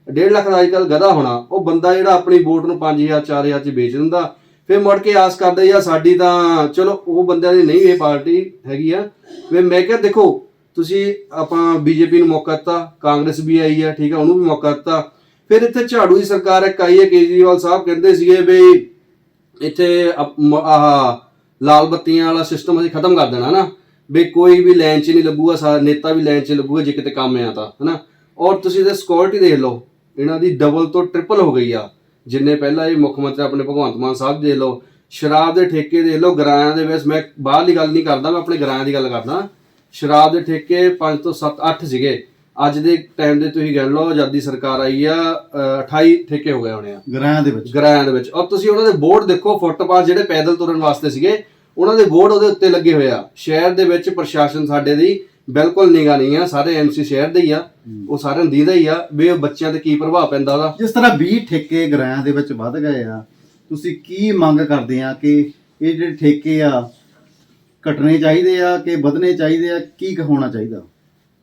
1.5 ਲੱਖ ਦਾ ਅੱਜ ਕੱਲ ਗਧਾ ਹੋਣਾ ਉਹ ਬੰਦਾ ਜਿਹੜਾ ਆਪਣੀ ਵੋਟ ਨੂੰ 5000 4000 'ਚ ਵੇਚ ਦਿੰਦਾ ਫਿਰ ਮੁੜ ਕੇ ਆਸ ਕਰਦੇ ਜਾਂ ਸਾਡੀ ਤਾਂ ਚਲੋ ਉਹ ਬੰਦਿਆਂ ਦੀ ਨਹੀਂ ਇਹ ਪਾਰਟੀ ਹੈਗੀ ਆ ਵੀ ਮੈਂ ਕਿਹਾ ਦੇਖੋ ਤੁਸੀਂ ਆਪਾਂ ਬੀਜੇਪੀ ਨੂੰ ਮੌਕਾ ਦਿੱਤਾ, ਕਾਂਗਰਸ ਵੀ ਆਈ ਆ, ਠੀਕ ਆ, ਉਹਨੂੰ ਵੀ ਮੌਕਾ ਦਿੱਤਾ। ਫਿਰ ਇੱਥੇ ਝਾੜੂ ਦੀ ਸਰਕਾਰ ਇੱਕ ਆਈ ਹੈ ਕੇਜਰੀਵਾਲ ਸਾਹਿਬ ਕਹਿੰਦੇ ਸੀਗੇ ਵੀ ਇੱਥੇ ਆਹ ਲਾਲ ਬੱਤੀਆਂ ਵਾਲਾ ਸਿਸਟਮ ਅਸੀਂ ਖਤਮ ਕਰ ਦੇਣਾ ਨਾ। ਵੀ ਕੋਈ ਵੀ ਲਾਈਨ 'ਚ ਨਹੀਂ ਲੱਗੂਗਾ ਸਾਰਾ ਨੇਤਾ ਵੀ ਲਾਈਨ 'ਚ ਲੱਗੂਗਾ, ਜੇ ਕਿਤੇ ਕੰਮ ਆ ਤਾਂ, ਹਨਾ। ਔਰ ਤੁਸੀਂ ਇਹਦੇ ਸਿਕਿਉਰਿਟੀ ਦੇਖ ਲਓ, ਇਹਨਾਂ ਦੀ ਡਬਲ ਤੋਂ ਟ੍ਰਿਪਲ ਹੋ ਗਈ ਆ। ਜਿੰਨੇ ਪਹਿਲਾਂ ਇਹ ਮੁੱਖ ਮੰਤਰੀ ਆਪਣੇ ਭਗਵੰਤ ਮਾਨ ਸਾਹਿਬ ਦੇਖ ਲਓ, ਸ਼ਰਾਬ ਦੇ ਠੇਕੇ ਦੇਖ ਲਓ, ਗਰਾਇਆਂ ਦੇ ਵਿੱਚ ਮੈਂ ਬਾਹਰਲੀ ਗੱਲ ਨਹੀਂ ਕਰਦਾ, ਮੈਂ ਆਪਣੇ ਗਰਾਇਆਂ ਦੀ ਗੱਲ ਕਰਦਾ। ਸ਼ਰਾਬ ਦੇ ਠੇਕੇ 5 ਤੋਂ 7 8 ਸੀਗੇ। ਅੱਜ ਦੇ ਟਾਈਮ ਦੇ ਤੁਸੀਂ ਗਿਣ ਲਓ ਆਜ਼ਾਦੀ ਸਰਕਾਰ ਆਈ ਆ ਅਹ 28 ਠੇਕੇ ਹੋ ਗਏ ਹੋਣੇ ਆ। ਗਰਾਂ ਦੇ ਵਿੱਚ। ਦੇ ਵਿੱਚ। ਔਰ ਤੁਸੀਂ ਉਹਨਾਂ ਦੇ ਬੋਰਡ ਦੇਖੋ ਫੁੱਟਪਾਥ ਜਿਹੜੇ ਪੈਦਲ ਤੁਰਨ ਵਾਸਤੇ ਸੀਗੇ ਉਹਨਾਂ ਦੇ ਬੋਰਡ ਉਹਦੇ ਉੱਤੇ ਲੱਗੇ ਹੋਏ ਆ। ਸ਼ਹਿਰ ਦੇ ਵਿੱਚ ਪ੍ਰਸ਼ਾਸਨ ਸਾਡੇ ਦੀ ਬਿਲਕੁਲ ਨਿਗਾ ਨਹੀਂ ਆ ਸਾਰੇ ਐਮਸੀ ਸ਼ਹਿਰ ਦੇ ਹੀ ਆ ਉਹ ਸਾਰਿਆਂ ਨੂੰ ਦੀਦਾ ਹੀ ਆ ਵੀ ਉਹ ਬੱਚਿਆਂ ਤੇ ਕੀ ਪ੍ਰਭਾਵ ਪੈਂਦਾ ਉਹਦਾ। ਜਿਸ ਤਰ੍ਹਾਂ 20 ਠੇਕੇ ਗਰਾਂ ਦੇ ਵਿੱਚ ਵੱਧ ਗਏ ਆ ਤੁਸੀਂ ਕੀ ਮੰਗ ਕਰਦੇ ਆ ਕਿ ਇਹ ਜਿਹੜੇ ਠੇਕੇ ਆ ਘਟਣੇ ਚਾਹੀਦੇ ਆ ਕਿ ਵਧਣੇ ਚਾਹੀਦੇ ਆ? ਕੀ ਕੁ ਹੋਣਾ ਚਾਹੀਦਾ?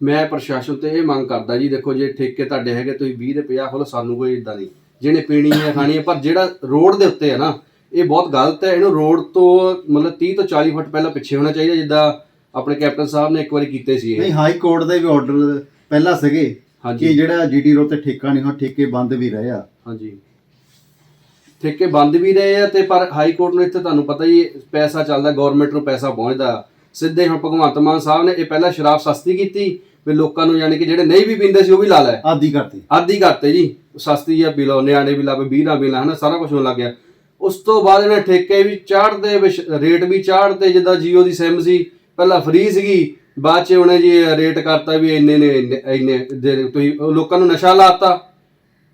ਮੈਂ ਪ੍ਰਸ਼ਾਸਨ ਤੇ ਇਹ ਮੰਗ ਕਰਦਾ ਜੀ ਦੇਖੋ ਜੇ ਠੇਕੇ ਤੁਹਾਡੇ ਹੈਗੇ ਤੁਸੀਂ 20 ਦੇ 50 ਖੋਲੋ ਸਾਨੂੰ ਕੋਈ ਇਦਾਂ ਨਹੀਂ। ਜਿਹਨੇ ਪੀਣੀ ਹੈ ਖਾਣੀ ਹੈ ਪਰ ਜਿਹੜਾ ਰੋਡ ਦੇ ਉੱਤੇ ਹੈ ਨਾ ਇਹ ਬਹੁਤ ਗਲਤ ਹੈ। ਇਹਨੂੰ ਰੋਡ ਤੋਂ ਮਤਲਬ 30 ਤੋਂ 40 ਫੁੱਟ ਪਹਿਲਾਂ ਪਿੱਛੇ ਹੋਣਾ ਚਾਹੀਦਾ ਜਿੱਦਾਂ ਆਪਣੇ ਕੈਪਟਨ ਸਾਹਿਬ ਨੇ ਇੱਕ ਵਾਰੀ ਕੀਤੇ ਸੀ ਇਹ। ਨਹੀਂ ਹਾਈ ਕੋਰਟ ਦੇ ਵੀ ਆਰਡਰ ਪਹਿਲਾਂ ਸੀਗੇ ਕਿ ਹਾਂਜੀ ਜਿਹੜਾ ਜੀਟੀ ਰੋਡ ਤੇ ਠੇਕਾ ਨਹੀਂ ਹੋ ਠੇਕੇ ਬੰਦ ਵੀ ਰਹੇ ਆ। ਹਾਂਜੀ। ਠੇਕੇ ਬੰਦ ਵੀ ਰਹੇ ਆ ਤੇ ਪਰ ਹਾਈ ਕੋਰਟ ਨੂੰ ਇੱਥੇ ਤੁਹਾਨੂੰ ਪਤਾ ਹੀ ਹੈ, ਪੈਸਾ ਚੱਲਦਾ ਗਵਰਨਮੈਂਟ ਨੂੰ ਪੈਸਾ ਪਹੁੰਚਦਾ। ਸਿੱਧੇ ਹੁਣ ਭਗਵੰਤ ਮਾਨ ਸਾਹਿਬ ਨੇ ਇਹ ਪਹਿਲਾਂ ਸ਼ਰਾਬ ਸਸਤੀ ਕੀਤੀ ਵੀ ਲੋਕਾਂ ਨੂੰ ਯਾਨੀ ਕਿ ਜਿਹੜੇ ਨਹੀਂ ਵੀ ਪੀਂਦੇ ਸੀ ਉਹ ਵੀ ਲਾ ਲੈ ਆਦੀ ਕਰਤੀ। ਆਦੀ ਕਰਤੇ ਜੀ ਸਸਤੀ ਆ ਲਓ ਨਿਆਣੇ ਵੀ ਲਾਵੇ 20 ਨਾ ਪੀ ਲਾ ਹਨਾ ਸਾਰਾ ਕੁਝ ਹੋਣ ਲੱਗ ਗਿਆ। ਉਸ ਤੋਂ ਬਾਅਦ ਇਹਨੇ ਠੇਕੇ ਵੀ ਚਾੜਦੇ ਰੇਟ ਵੀ ਚਾੜਦੇ ਜਿੱਦਾਂ ਜੀਓ ਦੀ ਸਿਮ ਸੀ ਪਹਿਲਾਂ ਫ੍ਰੀ ਸੀਗੀ ਬਾਅਦ ਚ ਉਹਨੇ ਜੀ ਰੇਟ ਕਰਤਾ ਵੀ ਇੰਨੇ ਨੇ ਇੰਨੇ- ਤੁਸੀਂ ਲੋਕਾਂ ਨੂੰ ਨਸ਼ਾ ਲਾਤਾ।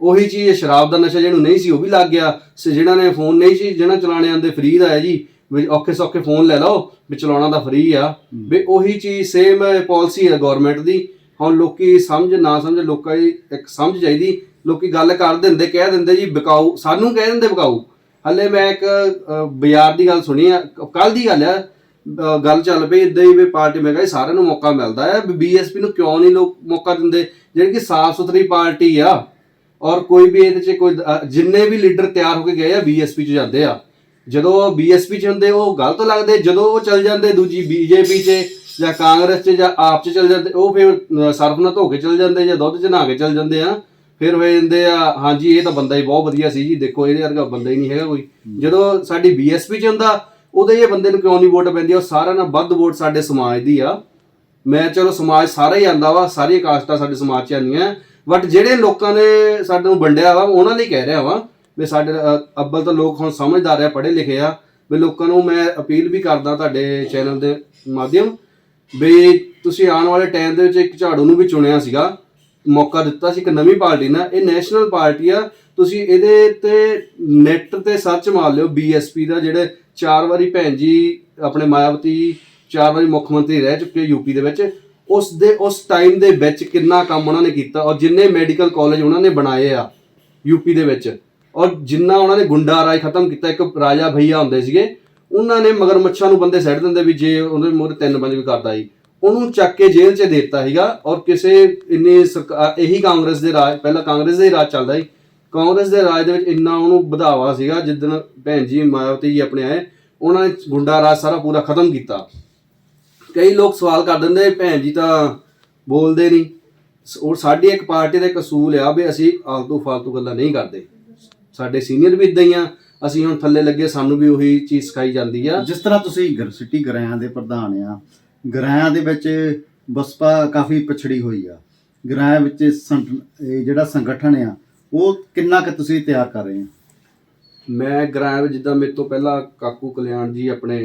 ਉਹੀ ਚੀਜ਼ ਸ਼ਰਾਬ ਦਾ ਨਸ਼ਾ ਜਿਹਨੂੰ ਨਹੀਂ ਸੀ ਉਹ ਵੀ ਲੱਗ ਗਿਆ। ਸ- ਜਿਹਨਾਂ ਨੇ ਫੋਨ ਨਹੀਂ ਸੀ ਜਿਹਨਾਂ ਚਲਾਣੇ ਆਂਦੇ ਫ੍ਰੀ ਦਾ ਹੈ ਜੀ ਵੀ ਔਖੇ ਸੌਖੇ ਫੋਨ ਲੈ ਲਓ ਵੀ ਚਲਾਉਣਾ ਤਾਂ ਫ੍ਰੀ ਆ। ਵੀ ਉਹੀ ਚੀਜ਼ ਸੇਮ ਪਾਲਿਸੀ ਹੈ ਗਵਰਨਮੈਂਟ ਦੀ। ਹੁਣ ਲੋਕੀ ਸਮਝ ਨਾ ਸਮਝ ਲੋਕਾਂ ਦੀ ਇੱਕ ਸਮਝ ਚਾਹੀਦੀ। ਲੋਕੀ ਗੱਲ ਕਰ ਦਿੰਦੇ ਕਹਿ ਦਿੰਦੇ ਜੀ ਵਿਕਾਊ ਸਾਨੂੰ ਕਹਿ ਦਿੰਦੇ ਵਿਕਾਊ ਹੱਲੇ ਮੈਂ ਇੱਕ ਬਾਜ਼ਾਰ ਦੀ ਗੱਲ ਸੁਣੀ ਆ ਕੱਲ ਦੀ ਗੱਲ ਆ। ਗੱਲ ਚੱਲ ਪਈ ਇਦਾਂ ਹੀ ਵੀ ਪਾਰਟੀ ਮੈਂ ਕਿਹਾ ਸਾਰਿਆਂ ਨੂੰ ਮੌਕਾ ਮਿਲਦਾ ਹੈ ਵੀ ਬੀਐਸਪੀ ਨੂੰ ਕਿਉਂ ਨਹੀਂ ਲੋਕ ਮੌਕਾ ਦਿੰਦੇ? ਜਿਹੜੀ ਕਿ ਸਾਫ਼ ਸੁਥਰੀ ਪਾਰਟੀ ਆ ਔਰ ਕੋਈ ਵੀ ਇਹਦੇ 'ਚ ਕੋਈ ਅ, ਜਿੰਨੇ ਵੀ ਲੀਡਰ ਤਿਆਰ ਹੋ ਕੇ ਗਏ ਆ ਬੀਐਸਪੀ 'ਚ ਜਾਂਦੇ ਆ ਜਦੋਂ ਬੀਐਸਪੀ 'ਚ ਹੁੰਦੇ ਉਹ ਗਲਤ ਲੱਗਦੇ ਜਦੋਂ ਉਹ ਚੱਲ ਜਾਂਦੇ ਦੂਜੀ ਬੀਜੇਪੀ 'ਚ ਜਾਂ ਕਾਂਗਰਸ 'ਚ ਜਾਂ ਆਪ 'ਚ ਚੱਲ ਜਾਂਦੇ ਉਹ ਫਿਰ ਸਰਫ ਨਾਲ ਧੋ ਕੇ ਚੱਲ ਜਾਂਦੇ ਜਾਂ ਦੁੱਧ 'ਚ ਨਹਾ ਕੇ ਚੱਲ ਜਾਂਦੇ ਆ ਫਿਰ ਹੋ ਜਾਂਦੇ ਆ ਹਾਂਜੀ ਇਹ ਤਾਂ ਬੰਦਾ ਹੀ ਬਹੁਤ ਵਧੀਆ ਸੀ ਜੀ ਦੇਖੋ ਇਹਦੇ ਵਰਗਾ ਬੰਦਾ ਹੀ ਨਹੀਂ ਹੈਗਾ ਕੋਈ। ਜਦੋਂ ਸਾਡੀ ਬੀਐਸਪੀ 'ਚ ਹੁੰਦਾ ਉਹਦੇ ਇਹ ਬੰਦੇ ਨੂੰ ਕਿਉਂ ਨਹੀਂ ਵੋਟ ਪੈਂਦੀ ਉਹ ਸਾਰਿਆਂ ਨਾਲ ਵੱਧ ਵੋਟ ਸਾਡੇ ਸਮਾਜ ਦੀ ਆ। ਮੈਂ ਚਲੋ ਸਮਾਜ ਸਾਰਾ ਹੀ ਆਂਦਾ ਵਾ ਸਾਰੀਆਂ ਕਾਸਟਾਂ ਸਾਡੇ ਸਮਾਜ 'ਚ ਆਉਂਦੀਆਂ। ਬਟ ਜਿਹੜੇ ਲੋਕਾਂ ਨੇ ਸਾਡੇ ਨੂੰ ਵੰਡਿਆ ਵਾ, ਉਹਨਾਂ ਲਈ ਕਹਿ ਰਿਹਾ ਵਾ ਵੀ ਸਾਡੇ ਅੱਬਲ ਤਾਂ ਲੋਕ ਹੁਣ ਸਮਝਦਾਰ ਆ, ਪੜ੍ਹੇ ਲਿਖੇ ਆ, ਵੀ ਲੋਕਾਂ ਨੂੰ ਮੈਂ ਅਪੀਲ ਵੀ ਕਰਦਾ ਤੁਹਾਡੇ ਚੈਨਲ ਦੇ ਮਾਧਿਅਮ ਵੀ ਤੁਸੀਂ ਆਉਣ ਵਾਲੇ ਟਾਈਮ ਦੇ ਵਿੱਚ ਇੱਕ ਝਾੜੂ ਨੂੰ ਵੀ ਚੁਣਿਆ ਸੀਗਾ, ਮੌਕਾ ਦਿੱਤਾ ਸੀ ਇੱਕ ਨਵੀਂ ਪਾਰਟੀ ਨਾਲ। ਇਹ ਨੈਸ਼ਨਲ ਪਾਰਟੀ ਆ, ਤੁਸੀਂ ਇਹਦੇ ਤੇ ਨੈਟ ਤੇ ਸਰਚ ਮਾਰ ਲਿਓ ਬੀਐਸਪੀ ਦਾ ਜਿਹੜੇ ਚਾਰ ਵਾਰੀ ਭੈਣ ਜੀ ਆਪਣੇ ਮਾਇਆਵਤੀ, ਚਾਰ ਵਾਰੀ ਮੁੱਖ ਮੰਤਰੀ ਰਹਿ ਚੁੱਕੇ ਯੂਪੀ ਦੇ ਵਿੱਚ। ਉਸ ਦੇ, ਉਸ ਟਾਈਮ ਦੇ ਵਿੱਚ ਕਿੰਨਾ ਕੰਮ ਉਹਨਾਂ ਨੇ ਕੀਤਾ ਔਰ ਜਿੰਨੇ ਮੈਡੀਕਲ ਕਾਲਜ ਉਹਨਾਂ ਨੇ ਬਣਾਏ ਆ ਯੂਪੀ ਦੇ ਵਿੱਚ ਔਰ ਜਿੰਨਾ ਉਹਨਾਂ ਨੇ ਗੁੰਡਾ ਰਾਜ ਖਤਮ ਕੀਤਾ, ਇੱਕ ਰਾਜਾ ਭਈਆ ਹੁੰਦੇ ਸੀਗੇ, ਉਹਨਾਂ ਨੇ ਮਗਰਮੱਛਾਂ ਨੂੰ ਬੰਦੇ ਸੱਟ ਦਿੰਦੇ ਵੀ ਜੇ ਉਹਦੇ ਮੂਹਰੇ ਤਿੰਨ ਪੰਜ ਵੀ ਕਰਦਾ ਸੀ। ਉਹਨੂੰ ਚੱਕ ਕੇ ਜੇਲ੍ਹ 'ਚ ਦੇ ਦਿੱਤਾ ਸੀਗਾ ਔਰ ਕਿਸੇ ਇੰਨੇ ਸਰਕਾ- ਇਹੀ ਕਾਂਗਰਸ ਦੇ ਰਾਜ, ਪਹਿਲਾਂ ਕਾਂਗਰਸ ਦੇ ਹੀ ਰਾਜ ਚੱਲਦਾ ਸੀ। ਕਾਂਗਰਸ ਦੇ ਰਾਜ ਦੇ ਵਿੱਚ ਇੰਨਾ ਉਹਨੂੰ ਵਧਾਵਾ ਸੀਗਾ, ਜਿੱਦਣ ਭੈਣ ਜੀ, ਮਾਇਆਵਤੀ ਜੀ ਆਪਣੇ ਆਏ, ਉਹਨਾਂ ਨੇ ਗੁੰਡਾ ਰਾਜ ਸਾਰਾ ਪੂਰਾ ਖਤਮ ਕੀਤਾ। ਕਈ ਲੋਕ ਸਵਾਲ ਕਰ ਦਿੰਦੇ ਭੈਣ ਜੀ ਤਾਂ ਬੋਲਦੇ ਨਹੀਂ। ਉਹ ਸਾਡੀ ਇੱਕ ਪਾਰਟੀ ਦਾ ਇੱਕ ਅਸੂਲ ਆ ਵੀ ਅਸੀਂ ਆਲਤੂ ਫਾਲਤੂ ਗੱਲਾਂ ਨਹੀਂ ਕਰਦੇ। ਸਾਡੇ ਸੀਨੀਅਰ ਵੀ ਇਦਾਂ ਹੀ ਆ ਅਸੀਂ ਹੁਣ ਥੱਲੇ ਲੱਗੇ ਸਾਨੂੰ ਵੀ ਉਹੀ ਚੀਜ਼ ਸਿਖਾਈ ਜਾਂਦੀ ਆ। ਜਿਸ ਤਰ੍ਹਾਂ ਤੁਸੀਂ ਗਰ ਸਿਟੀ ਗਰਾਇਆਂ ਦੇ ਪ੍ਰਧਾਨ ਆ ਗਰਾਇਆਂ ਦੇ ਵਿੱਚ ਬਸਪਾ ਕਾਫੀ ਪਛੜੀ ਹੋਈ ਆ। ਗਰਾਇਆਂ ਵਿੱਚ ਜਿਹੜਾ ਸੰਗਠਨ ਆ ਉਹ ਕਿੰਨਾ ਕੁ ਤੁਸੀਂ ਤਿਆਰ ਕਰ ਰਹੇ ਆ ਮੈਂ ਗ੍ਰਾਂ ਵਿੱਚ ਜਿੱਦਾਂ ਮੇਰੇ ਤੋਂ ਪਹਿਲਾਂ ਕਾਕੂ ਕਲਿਆਣ ਜੀ ਆਪਣੇ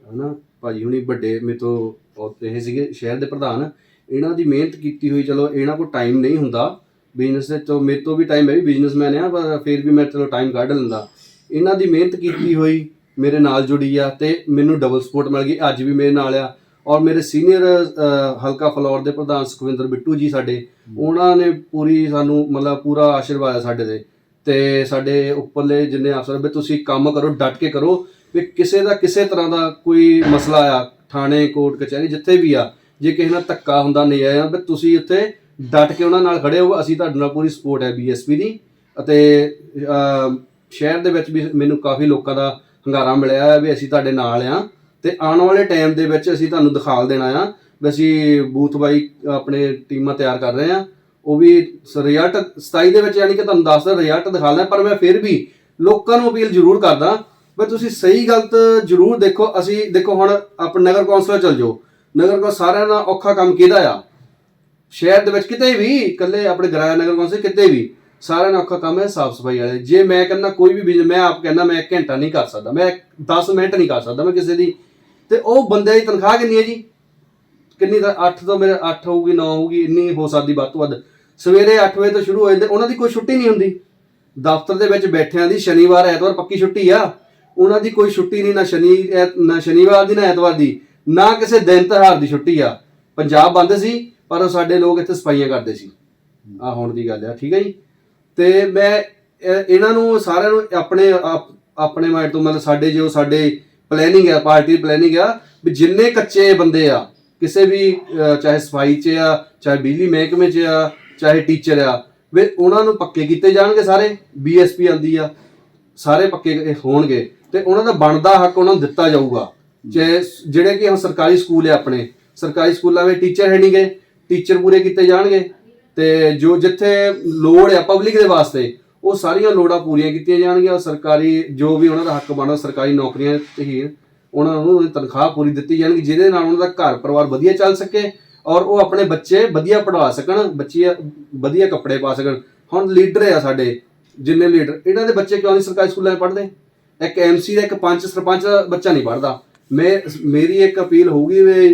ਹਨਾ ਭਾਜੀ ਹੁਣੀ ਵੱਡੇ ਮੇਰੇ ਤੋਂ ਉਹ ਇਹ ਸੀਗੇ ਸ਼ਹਿਰ ਦੇ ਪ੍ਰਧਾਨ, ਇਹਨਾਂ ਦੀ ਮਿਹਨਤ ਕੀਤੀ ਹੋਈ, ਚਲੋ ਇਹਨਾਂ ਕੋਲ ਟਾਈਮ ਨਹੀਂ ਹੁੰਦਾ ਬਿਜ਼ਨਸ ਦੇ ਤੋਂ ਮੇਰੇ ਤੋਂ ਵੀ ਟਾਈਮ ਹੈ ਵੀ ਬਿਜ਼ਨਸਮੈਨ ਆ, ਪਰ ਫਿਰ ਵੀ ਮੈਂ ਚਲੋ ਟਾਈਮ ਕੱਢ ਲੈਂਦਾ। ਇਹਨਾਂ ਦੀ ਮਿਹਨਤ ਕੀਤੀ ਹੋਈ, ਮੇਰੇ ਨਾਲ ਜੁੜੀ ਆ ਤੇ ਮੈਨੂੰ ਡਬਲ ਸਪੋਰਟ ਮਿਲ ਗਈ, ਅੱਜ ਵੀ ਮੇਰੇ ਨਾਲ ਆ। ਔਰ ਮੇਰੇ ਸੀਨੀਅਰ ਹਲਕਾ ਫਲੋਰ ਦੇ ਪ੍ਰਧਾਨ ਸੁਖਵਿੰਦਰ ਬਿੱਟੂ ਜੀ ਸਾਡੇ, ਉਹਨਾਂ ਨੇ ਪੂਰੀ ਸਾਨੂੰ ਮਤਲਬ ਪੂਰਾ ਆਸ਼ੀਰਵਾਦ ਆ ਸਾਡੇ ਦੇ ਤੇ ਸਾਡੇ ਉੱਪਰਲੇ ਜਿੰਨੇ ਅਫਸਰ ਵੀ ਤੁਸੀਂ ਕੰਮ ਕਰੋ, ਡਟ ਕੇ ਕਰੋ ਵੀ ਕਿਸੇ ਦਾ ਕਿਸੇ ਤਰ੍ਹਾਂ ਦਾ ਕੋਈ ਮਸਲਾ ਆ, ਥਾਣੇ, ਕੋਰਟ, ਕਚਹਿਰੀ, ਜਿੱਥੇ ਵੀ ਆ, ਜੇ ਕਿਸੇ ਨਾਲ ਧੱਕਾ ਹੁੰਦਾ ਨਹੀਂ ਆਇਆ ਵੀ ਤੁਸੀਂ ਉੱਥੇ ਡਟ ਕੇ ਉਹਨਾਂ ਨਾਲ ਖੜੇ ਹੋ, ਅਸੀਂ ਤੁਹਾਡੇ ਨਾਲ ਪੂਰੀ ਸਪੋਰਟ ਹੈ ਬੀਐਸਪੀ ਦੀ। ਅਤੇ ਸ਼ਹਿਰ ਦੇ ਵਿੱਚ ਵੀ ਮੈਨੂੰ ਕਾਫੀ ਲੋਕਾਂ ਦਾ ਹੰਗਾਰਾ ਮਿਲਿਆ ਹੈ ਵੀ ਅਸੀਂ ਤੁਹਾਡੇ ਨਾਲ ਆ। ਤੇ ਆਉਣ ਵਾਲੇ ਟਾਈਮ ਦੇ ਵਿੱਚ ਅਸੀਂ ਤੁਹਾਨੂੰ ਦਿਖਾਲ ਦੇਣਾ ਆ ਵੀ ਅਸੀਂ ਬੂਥ ਬਾਈ ਆਪਣੇ ਟੀਮਾਂ ਤਿਆਰ ਕਰ ਰਹੇ ਆ। ਉਹ ਵੀ ਰਿਜ਼ਲਟ 27 ਦੇ ਵਿੱਚ ਯਾਨੀ ਕਿ ਤੁਹਾਨੂੰ ਦੱਸਦਾ ਰਿਜ਼ਲਟ ਦਿਖਾਣਾ ਪਰ ਮੈਂ ਫਿਰ ਵੀ ਲੋਕਾਂ ਨੂੰ ਅਪੀਲ ਜ਼ਰੂਰ ਕਰਦਾ ਪਰ ਤੁਸੀਂ ਸਹੀ ਗਲਤ ਜ਼ਰੂਰ ਦੇਖੋ, ਅਸੀਂ ਦੇਖੋ ਹੁਣ ਆਪ ਨਗਰ ਕੌਂਸਲ ਚਲ ਜਾਓ। ਨਗਰ ਕੌਂਸਲ ਸਾਰਿਆਂ ਦਾ ਔਖਾ ਕੰਮ ਕਿਹਦਾ ਆ? ਸ਼ਹਿਰ ਦੇ ਵਿੱਚ ਕਿਤੇ ਵੀ, ਇਕੱਲੇ ਆਪਣੇ ਗਰਾਇਆ ਨਗਰ ਕੌਂਸਲ ਕਿਤੇ ਵੀ, ਸਾਰਿਆਂ ਨਾਲ ਔਖਾ ਕੰਮ ਹੈ ਸਾਫ਼ ਸਫ਼ਾਈ ਵਾਲੇ। ਜੇ ਮੈਂ ਕਹਿੰਦਾ ਕੋਈ ਵੀ ਬਿਜ਼ਨਸ ਮੈਂ ਆਪ ਕਹਿੰਦਾ ਮੈਂ 1 ਘੰਟਾ ਨਹੀਂ ਕਰ ਸਕਦਾ, ਮੈਂ 10 ਮਿੰਟ ਨਹੀਂ ਕਰ ਸਕਦਾ ਮੈਂ ਕਿਸੇ ਦੀ। ਤੇ ਉਹ ਬੰਦੇ ਦੀ ਤਨਖਾਹ ਕਿੰਨੀ ਹੈ ਜੀ? ਕਿੰਨੀ ਤਾਂ 8 ਤੋਂ ਮੇਰੇ 8 ਹੋਊਗੀ 9 ਹੋਊਗੀ, ਇੰਨੀ ਹੋ ਸਕਦੀ ਵੱਧ ਤੋਂ ਵੱਧ। ਸਵੇਰੇ 8 ਵਜੇ ਤੋਂ ਸ਼ੁਰੂ ਹੋ ਜਾਂਦੇ, ਉਹਨਾਂ ਦੀ ਕੋਈ ਛੁੱਟੀ ਨਹੀਂ ਹੁੰਦੀ। ਦਫ਼ਤਰ ਦੇ ਵਿੱਚ ਬੈਠਿਆਂ ਦੀ ਸ਼ਨੀਵਾਰ, ਐਤਵਾਰ ਪੱਕੀ ਛੁੱਟੀ ਆ। ਉਹਨਾਂ ਦੀ ਕੋਈ ਛੁੱਟੀ ਨਹੀਂ, ਨਾ ਸ਼ਨੀ ਨਾ ਸ਼ਨੀਵਾਰ ਦੀ, ਨਾ ਐਤਵਾਰ ਦੀ, ਨਾ ਕਿਸੇ ਦਿਨ ਤਿਉਹਾਰ ਦੀ ਛੁੱਟੀ ਆ। ਪੰਜਾਬ ਬੰਦ ਸੀ, ਪਰ ਉਹ ਸਾਡੇ ਲੋਕ ਇੱਥੇ ਸਫਾਈਆਂ ਕਰਦੇ ਸੀ। ਆ ਹੁਣ ਦੀ ਗੱਲ ਆ, ਠੀਕ ਹੈ ਜੀ? ਤੇ ਮੈਂ ਇਹਨਾਂ ਨੂੰ ਸਾਰਿਆਂ ਨੂੰ ਆਪਣੇ ਆਪ- ਆਪਣੇ ਮਾਈਂਡ ਤੋਂ ਮਤਲਬ ਸਾਡੇ ਜੋ ਸਾਡੇ ਪਲੈਨਿੰਗ ਆ, ਪਾਰਟੀ ਪਲੈਨਿੰਗ ਆ, ਵੀ ਜਿੰਨੇ ਕੱਚੇ ਬੰਦੇ ਆ, ਕਿਸੇ ਵੀ ਚਾਹੇ ਸਫ਼ਾਈ 'ਚ ਆ, ਚਾਹੇ ਬਿਜਲੀ ਮਹਿਕਮੇ 'ਚ ਆ, ਚਾਹੇ ਟੀਚਰ ਆ, ਵੀ ਉਹਨਾਂ ਨੂੰ ਪੱਕੇ ਕੀਤੇ ਜਾਣਗੇ ਸਾਰੇ ਬੀਐਸਪੀ ਆਂਦੀ ਆ, ਸਾਰੇ ਪੱਕੇ ਹੋਣਗੇ। ਤੇ ਉਹਨਾਂ ਦਾ ਬਣਦਾ ਹੱਕ ਉਹਨਾਂ ਨੂੰ ਦਿੱਤਾ ਜਾਊਗਾ। ਜੇ ਜਿਹੜੇ ਕਿ ਹੁਣ ਸਰਕਾਰੀ ਸਕੂਲ ਆ ਆਪਣੇ, ਸਰਕਾਰੀ ਸਕੂਲਾਂ ਵਿੱਚ ਟੀਚਰ ਹੈ ਨਹੀਂ ਨਹੀਂਗੇ ਟੀਚਰ ਪੂਰੇ ਕੀਤੇ ਜਾਣਗੇ ਤੇ ਜੋ ਜਿੱਥੇ ਲੋੜ ਆ ਪਬਲਿਕ ਦੇ ਵਾਸਤੇ, ਉਹ ਸਾਰੀਆਂ ਲੋੜਾਂ ਪੂਰੀਆਂ ਕੀਤੀਆਂ ਜਾਣਗੀਆਂ ਔਰ ਸਰਕਾਰੀ ਜੋ ਵੀ ਉਹਨਾਂ ਦਾ ਹੱਕ ਬਣਦਾ, ਸਰਕਾਰੀ ਨੌਕਰੀਆਂ ਤੇ ਹੀ ਉਹਨਾਂ ਨੂੰ ਤਨਖਾਹ ਪੂਰੀ ਦਿੱਤੀ ਜਾਣਗੀ, ਜਿਹਦੇ ਨਾਲ ਉਹਨਾਂ ਦਾ ਘਰ ਪਰਿਵਾਰ ਵਧੀਆ ਚੱਲ ਸਕੇ ਔਰ ਉਹ ਆਪਣੇ ਬੱਚੇ ਵਧੀਆ ਪੜ੍ਹਾ ਸਕਣ ਬੱਚੇ ਵਧੀਆ ਕੱਪੜੇ ਪਾ ਸਕਣ। ਹੁਣ ਲੀਡਰ ਆ ਸਾਡੇ, ਜਿੰਨੇ ਲੀਡਰ, ਇਹਨਾਂ ਦੇ ਬੱਚੇ ਕਿਉਂ ਨਹੀਂ ਸਰਕਾਰੀ ਸਕੂਲਾਂ 'ਚ ਪੜ੍ਹਦੇ? ਇੱਕ ਐਮਸੀ ਦਾ ਇੱਕ ਪੰਚ ਸਰਪੰਚ ਦਾ ਬੱਚਾ ਨਹੀਂ ਪੜ੍ਹਦਾ। ਮੈਂ ਮੇਰੀ ਇੱਕ ਅਪੀਲ ਹੋਊਗੀ ਵੀ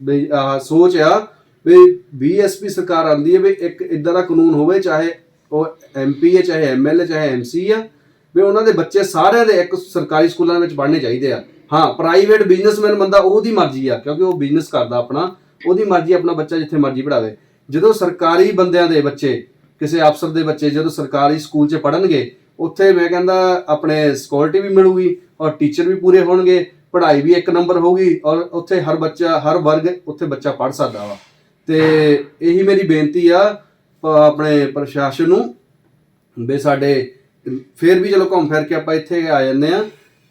ਵੀ ਸੋਚ ਆ ਵੀ ਬੀਐਸਪੀ ਸਰਕਾਰ ਆਂਦੀ ਹੈ ਵੀ ਇੱਕ ਇਦਾਂ ਦਾ ਕਾਨੂੰਨ ਹੋਵੇ, ਚਾਹੇ ਉਹ ਐਮਪੀ ਹੈ, ਚਾਹੇ ਐਮਐਲਏ ਚਾਹੇ ਐਮਸੀ ਆ, ਵੀ ਉਹਨਾਂ ਦੇ ਬੱਚੇ ਸਾਰਿਆਂ ਦੇ ਇੱਕ ਸਰਕਾਰੀ ਸਕੂਲਾਂ ਵਿੱਚ ਪੜ੍ਹਨੇ ਚਾਹੀਦੇ ਆ। ਹਾਂ ਪ੍ਰਾਈਵੇਟ ਬਿਜ਼ਨਸਮੈਨ ਬੰਦਾ ਉਹਦੀ ਮਰਜ਼ੀ ਆ, ਕਿਉਂਕਿ ਉਹ ਬਿਜ਼ਨਸ ਕਰਦਾ ਆਪਣਾ, ਉਹਦੀ ਮਰਜ਼ੀ ਆਪਣਾ ਬੱਚਾ ਜਿੱਥੇ ਮਰਜ਼ੀ ਪੜਾਵੇ ਜਦੋਂ ਸਰਕਾਰੀ ਬੰਦਿਆਂ ਦੇ ਬੱਚੇ, ਕਿਸੇ ਅਫਸਰ ਦੇ ਬੱਚੇ ਜਦੋਂ ਸਰਕਾਰੀ ਸਕੂਲ 'ਚ ਪੜਨਗੇ ਉੱਥੇ ਮੈਂ ਕਹਿੰਦਾ ਆਪਣੇ ਸਿਕਿਉਰਿਟੀ ਵੀ ਮਿਲੂਗੀ ਔਰ ਟੀਚਰ ਵੀ ਪੂਰੇ ਹੋਣਗੇ, ਪੜ੍ਹਾਈ ਵੀ ਇੱਕ ਨੰਬਰ ਹੋਊਗੀ ਔਰ ਉੱਥੇ ਹਰ ਬੱਚਾ, ਹਰ ਵਰਗ ਉੱਥੇ ਬੱਚਾ ਪੜ੍ਹ ਸਕਦਾ ਵਾ। ਤੇ ਇਹੀ ਮੇਰੀ ਬੇਨਤੀ ਆ ਆਪਣੇ ਪ੍ਰਸ਼ਾਸਨ ਨੂੰ ਵੀ ਸਾਡੇ, ਫਿਰ ਵੀ ਚਲੋ ਘੁੰਮ ਫਿਰ ਕੇ ਆਪਾਂ ਇੱਥੇ ਆ ਜਾਂਦੇ ਆ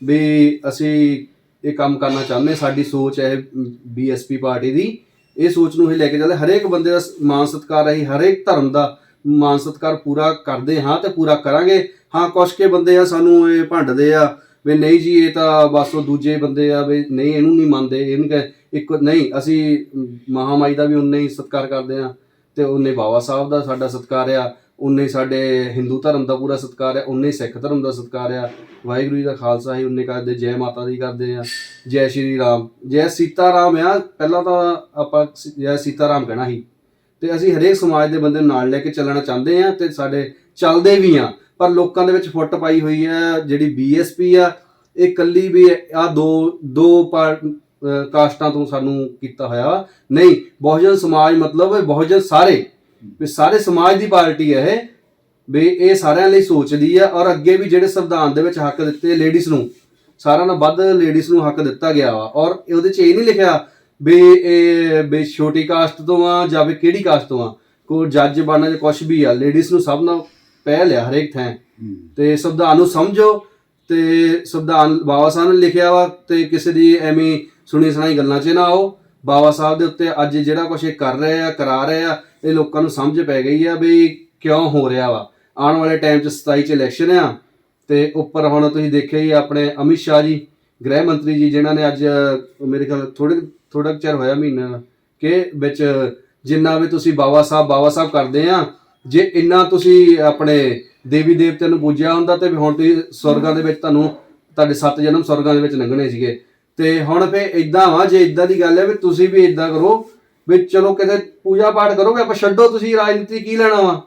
ਵੀ ਅਸੀਂ ਇਹ ਕੰਮ ਕਰਨਾ ਚਾਹੁੰਦੇ ਸਾਡੀ ਸੋਚ ਹੈ ਬੀਐਸਪੀ ਪਾਰਟੀ ਦੀ। ਇਹ ਸੋਚ ਨੂੰ ਹੀ ਲੈ ਕੇ ਚੱਲਦੇ ਹਰੇਕ ਬੰਦੇ ਦਾ ਸ- ਮਾਣ ਸਤਿਕਾਰ ਹੈ ਹਰੇਕ ਧਰਮ ਦਾ ਮਾਣ ਸਤਿਕਾਰ ਪੂਰਾ ਕਰਦੇ ਹਾਂ ਤੇ ਪੂਰਾ ਕਰਾਂਗੇ। ਹਾਂ, ਕੁਛ ਕੇ ਬੰਦੇ ਆ ਸਾਨੂੰ ਇਹ ਭੰਡਦੇ ਆ ਵੀ ਨਹੀਂ ਜੀ, ਇਹ ਤਾਂ ਬਸ ਉਹ ਦੂਜੇ ਬੰਦੇ ਆ ਵੀ ਨਹੀਂ, ਇਹਨੂੰ ਨਹੀਂ ਮੰਨਦੇ। ਇਹਨੂੰ ਕਹੇ, ਇੱਕ ਨਹੀਂ, ਅਸੀਂ ਮਹਾਮਾਈ ਦਾ ਵੀ ਉਨੇ ਹੀ ਸਤਿਕਾਰ ਕਰਦੇ ਆ ਤੇ ਉਨੇ ਬਾਬਾ ਸਾਹਿਬ ਦਾ ਸਾਡਾ ਸਤਿਕਾਰ ਆ, ਉਨੇ ਸਾਡੇ ਹਿੰਦੂ ਧਰਮ ਦਾ ਪੂਰਾ ਸਤਿਕਾਰ ਆ, ਉਨੇ ਸਿੱਖ ਧਰਮ ਦਾ ਸਤਿਕਾਰ ਆ। ਵਾਹਿਗੁਰੂ ਜੀ ਦਾ ਖਾਲਸਾ ਹੀ ਉਨੇ ਕਰਦੇ, ਜੈ ਮਾਤਾ ਦੀ ਕਰਦੇ ਆ, ਜੈ ਸ਼੍ਰੀ ਰਾਮ, ਜੈ ਸੀਤਾ ਰਾਮ ਆ। ਪਹਿਲਾਂ ਤਾਂ ਆਪਾਂ ਜੈ ਸੀਤਾ ਰਾਮ ਕਹਿਣਾ ਸੀ। ਤੇ ਅਸੀਂ ਹਰੇਕ ਸਮਾਜ ਦੇ ਬੰਦੇ ਨੂੰ ਨਾਲ ਲੈ ਕੇ ਚੱਲਣਾ ਚਾਹੁੰਦੇ ਆ ਤੇ ਸਾਡੇ ਚੱਲਦੇ ਵੀ ਆ ਪਰ ਲੋਕਾਂ ਦੇ ਵਿੱਚ ਫੁੱਟ ਪਾਈ ਹੋਈ ਹੈ ਜਿਹੜੀ ਬੀਐਸਪੀ ਆ, ਇਹ ਕੱਲੀ ਵੀ ਆ ਦੋ ਦੋ ਪਾਰ- ਕਾਸਟਾਂ ਤੋਂ ਸਾਨੂੰ ਕੀਤਾ ਹੋਇਆ। ਨਹੀਂ, ਬਹੁਜਨ ਸਮਾਜ ਮਤਲਬ ਬਹੁਜਨ ਸਾਰੇ। ਵੀ ਸਾਰੇ ਸਮਾਜ ਦੀ ਪਾਰਟੀ ਹੈ ਇਹ। ਵੀ ਇਹ ਸਾਰਿਆਂ ਲਈ ਸੋਚਦੀ ਆ ਔਰ ਅੱਗੇ ਵੀ ਜਿਹੜੇ ਸੰਵਿਧਾਨ ਦੇ ਵਿੱਚ ਹੱਕ ਦਿੱਤੇ ਲੇਡੀਜ਼ ਨੂੰ, ਸਾਰਿਆਂ ਨਾਲੋਂ ਵੱਧ ਲੇਡੀਜ਼ ਨੂੰ ਹੱਕ ਦਿੱਤਾ ਗਿਆ ਵਾ। ਔਰ ਉਹਦੇ 'ਚ ਇਹ ਨਹੀਂ ਲਿਖਿਆ ਵੀ ਇਹ ਵੀ ਛੋਟੀ ਕਾਸਟ ਤੋਂ ਆ ਜਾਂ ਵੀ ਕਿਹੜੀ ਕਾਸਟ ਤੋਂ ਆ ਕੋਈ ਜੱਜ ਬਣਨਾ ਜਾਂ ਕੁਝ ਵੀ ਆ ਲੇਡੀਜ਼ ਨੂੰ ਸਭ ਨਾਲ ਪਹਿਲ ਆ ਹਰੇਕ ਥਾਂ। ਤੇ ਸੰਵਿਧਾਨ ਨੂੰ ਸਮਝੋ ਤੇ ਸੰਵਿਧਾਨ ਬਾਬਾ ਸਾਹਿਬ ਨੇ ਲਿਖਿਆ ਵਾ ਤੇ ਕਿਸੇ ਦੀ ਐਵੇਂ ਸੁਣੀ ਸੁਣਾਈ ਗੱਲਾਂ 'ਚ ਨਾ ਆਓ। ਬਾਬਾ ਸਾਹਿਬ ਦੇ ਉੱਤੇ ਅੱਜ ਜਿਹੜਾ ਕੁਝ ਇਹ ਕਰ ਰਹੇ ਆ ਕਰਾ ਰਹੇ ਆ ਇਹ ਲੋਕਾਂ ਨੂੰ ਸਮਝ ਪੈ ਗਈ ਆ ਵੀ ਕਿਉਂ ਹੋ ਰਿਹਾ ਵਾ। ਆਉਣ ਵਾਲੇ ਟਾਈਮ 'ਚ 27 'ਚ ਇਲੈਕਸ਼ਨ ਆ ਤੇ ਉੱਪਰ ਹੁਣ ਤੁਸੀਂ ਦੇਖਿਆ ਹੀ ਆਪਣੇ ਅਮਿਤ ਸ਼ਾਹ ਜੀ ਗ੍ਰਹਿ ਮੰਤਰੀ ਜੀ ਜਿਨ੍ਹਾਂ ਨੇ ਅੱਜ ਮੇਰੇ ਖਿਆਲ ਥੋੜੇ ਥੋੜਾ ਚਿਰ ਹੋਇਆ ਮਹੀਨਾ ਕਿ ਵਿੱਚ ਜਿੰਨਾ ਵੀ ਤੁਸੀਂ ਬਾਬਾ ਸਾਹਿਬ ਬਾਬਾ ਸਾਹਿਬ ਕਰਦੇ ਆ ਜੇ ਇੰਨਾ ਤੁਸੀਂ ਆਪਣੇ ਦੇਵੀ ਦੇਵਤਿਆਂ ਨੂੰ ਪੂਜਿਆ ਹੁੰਦਾ ਤੇ ਹੁਣ ਤੁਸੀਂ ਸਵਰਗਾਂ ਦੇ ਵਿੱਚ ਤੁਹਾਨੂੰ ਤੁਹਾਡੇ ਸੱਤ ਜਨਮ ਸਵਰਗਾਂ ਦੇ ਵਿੱਚ ਲੰਘਣੇ ਸੀਗੇ। ਤੇ ਹੁਣ ਫੇ ਇਦਾਂ ਵਾ ਜੇ ਇਦਾਂ ਦੀ ਗੱਲ ਹੈ ਵੀ ਤੁਸੀਂ ਵੀ ਇਦਾਂ ਕਰੋ ਵੀ ਚਲੋ ਕਿਤੇ ਪੂਜਾ ਪਾਠ ਕਰੋਗੇ ਆਪਾਂ ਛੱਡੋ ਤੁਸੀਂ ਰਾਜਨੀਤੀ ਕੀ ਲੈਣਾ ਵਾ?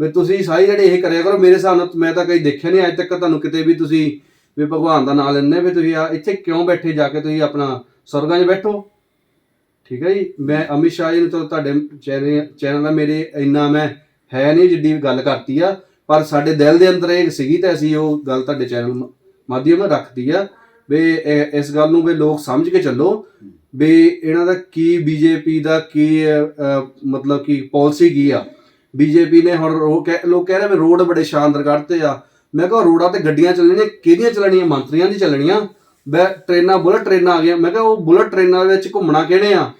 ਵੀ ਤੁਸੀਂ ਸਾਰੀ ਜਿਹੜੇ ਇਹ ਕਰਿਆ ਕਰੋ ਮੇਰੇ ਹਿਸਾਬ ਨਾਲ ਮੈਂ ਤਾਂ ਕਈ ਦੇਖਿਆ ਨਹੀਂ ਅੱਜ ਤੱਕ ਤੁਹਾਨੂੰ ਕਿਤੇ ਵੀ ਤੁਸੀਂ ਵੀ ਭਗਵਾਨ ਦਾ ਨਾਮ ਲੈਂਦੇ ਵੀ ਤੁਸੀਂ ਆ ਇੱਥੇ ਕਿਉਂ ਬੈਠੇ ਜਾ ਕੇ ਤੁਸੀਂ ਆਪਣਾ ਸਵਰਗਾਂ 'ਚ ਬੈਠੋ? ਠੀਕ ਹੈ ਜੀ? ਮੈਂ ਅਮਿਤ ਸ਼ਾਹ ਜੀ ਨੂੰ ਚਲੋ ਤੁਹਾਡੇ ਚੈਨਲ ਚੈਨਲ ਦਾ ਮੇਰੇ ਇੰਨਾ ਮੈਂ ਹੈ ਨਹੀਂ ਜਿੱਡੀ ਗੱਲ ਕਰਤੀ ਆ ਪਰ ਸਾਡੇ ਦਿਲ ਦੇ ਅੰਦਰ ਇਹ ਸੀਗੀ ਤਾਂ ਅਸੀਂ ਉਹ ਗੱਲ ਤੁਹਾਡੇ ਚੈਨਲ ਮਾਧਿਅਮ ਰੱਖਦੀ ਆ ਵੀ ਇਹ- ਇਸ ਗੱਲ ਨੂੰ ਵੀ ਲੋਕ ਸਮਝ ਕੇ ਚੱਲੋ ਵੀ ਇਹਨਾਂ ਦਾ ਕੀ ਬੀਜੇਪੀ ਦਾ ਕੀ ਅਹ, ਅਹ, ਮਤਲਬ ਕੀ ਪਾਲਿਸੀ ਕੀ ਆ? ਬੀਜੇਪੀ ਨੇ ਹੁਣ ਰੋ- ਕਹਿ- ਲੋਕ ਕਹਿ ਰਹੇ ਵੀ ਰੋਡ ਬੜੇ ਸ਼ਾਨਦਾਰ ਕੱਢਤੇ ਆ ਮੈਂ ਕਿਹਾ ਰੋਡਾਂ ਤੇ ਗੱਡੀਆਂ ਚੱਲਣੀਆਂ, ਕਿਹਦੀਆਂ ਚੱਲਣੀਆਂ? ਮੰਤਰੀਆਂ ਦੀ ਚੱਲਣੀਆਂ। ਬੈ ਟ੍ਰੇਨਾਂ, ਬੁਲਟ ਟ੍ਰੇਨਾਂ ਆ ਗਈਆਂ। ਮੈਂ ਕਿਹਾ ਉਹ ਬੁਲਟ ਟ੍ਰੇਨਾਂ ਵਿੱਚ ਘੁੰਮਣਾ ਕਿਹਨੇ ਆ?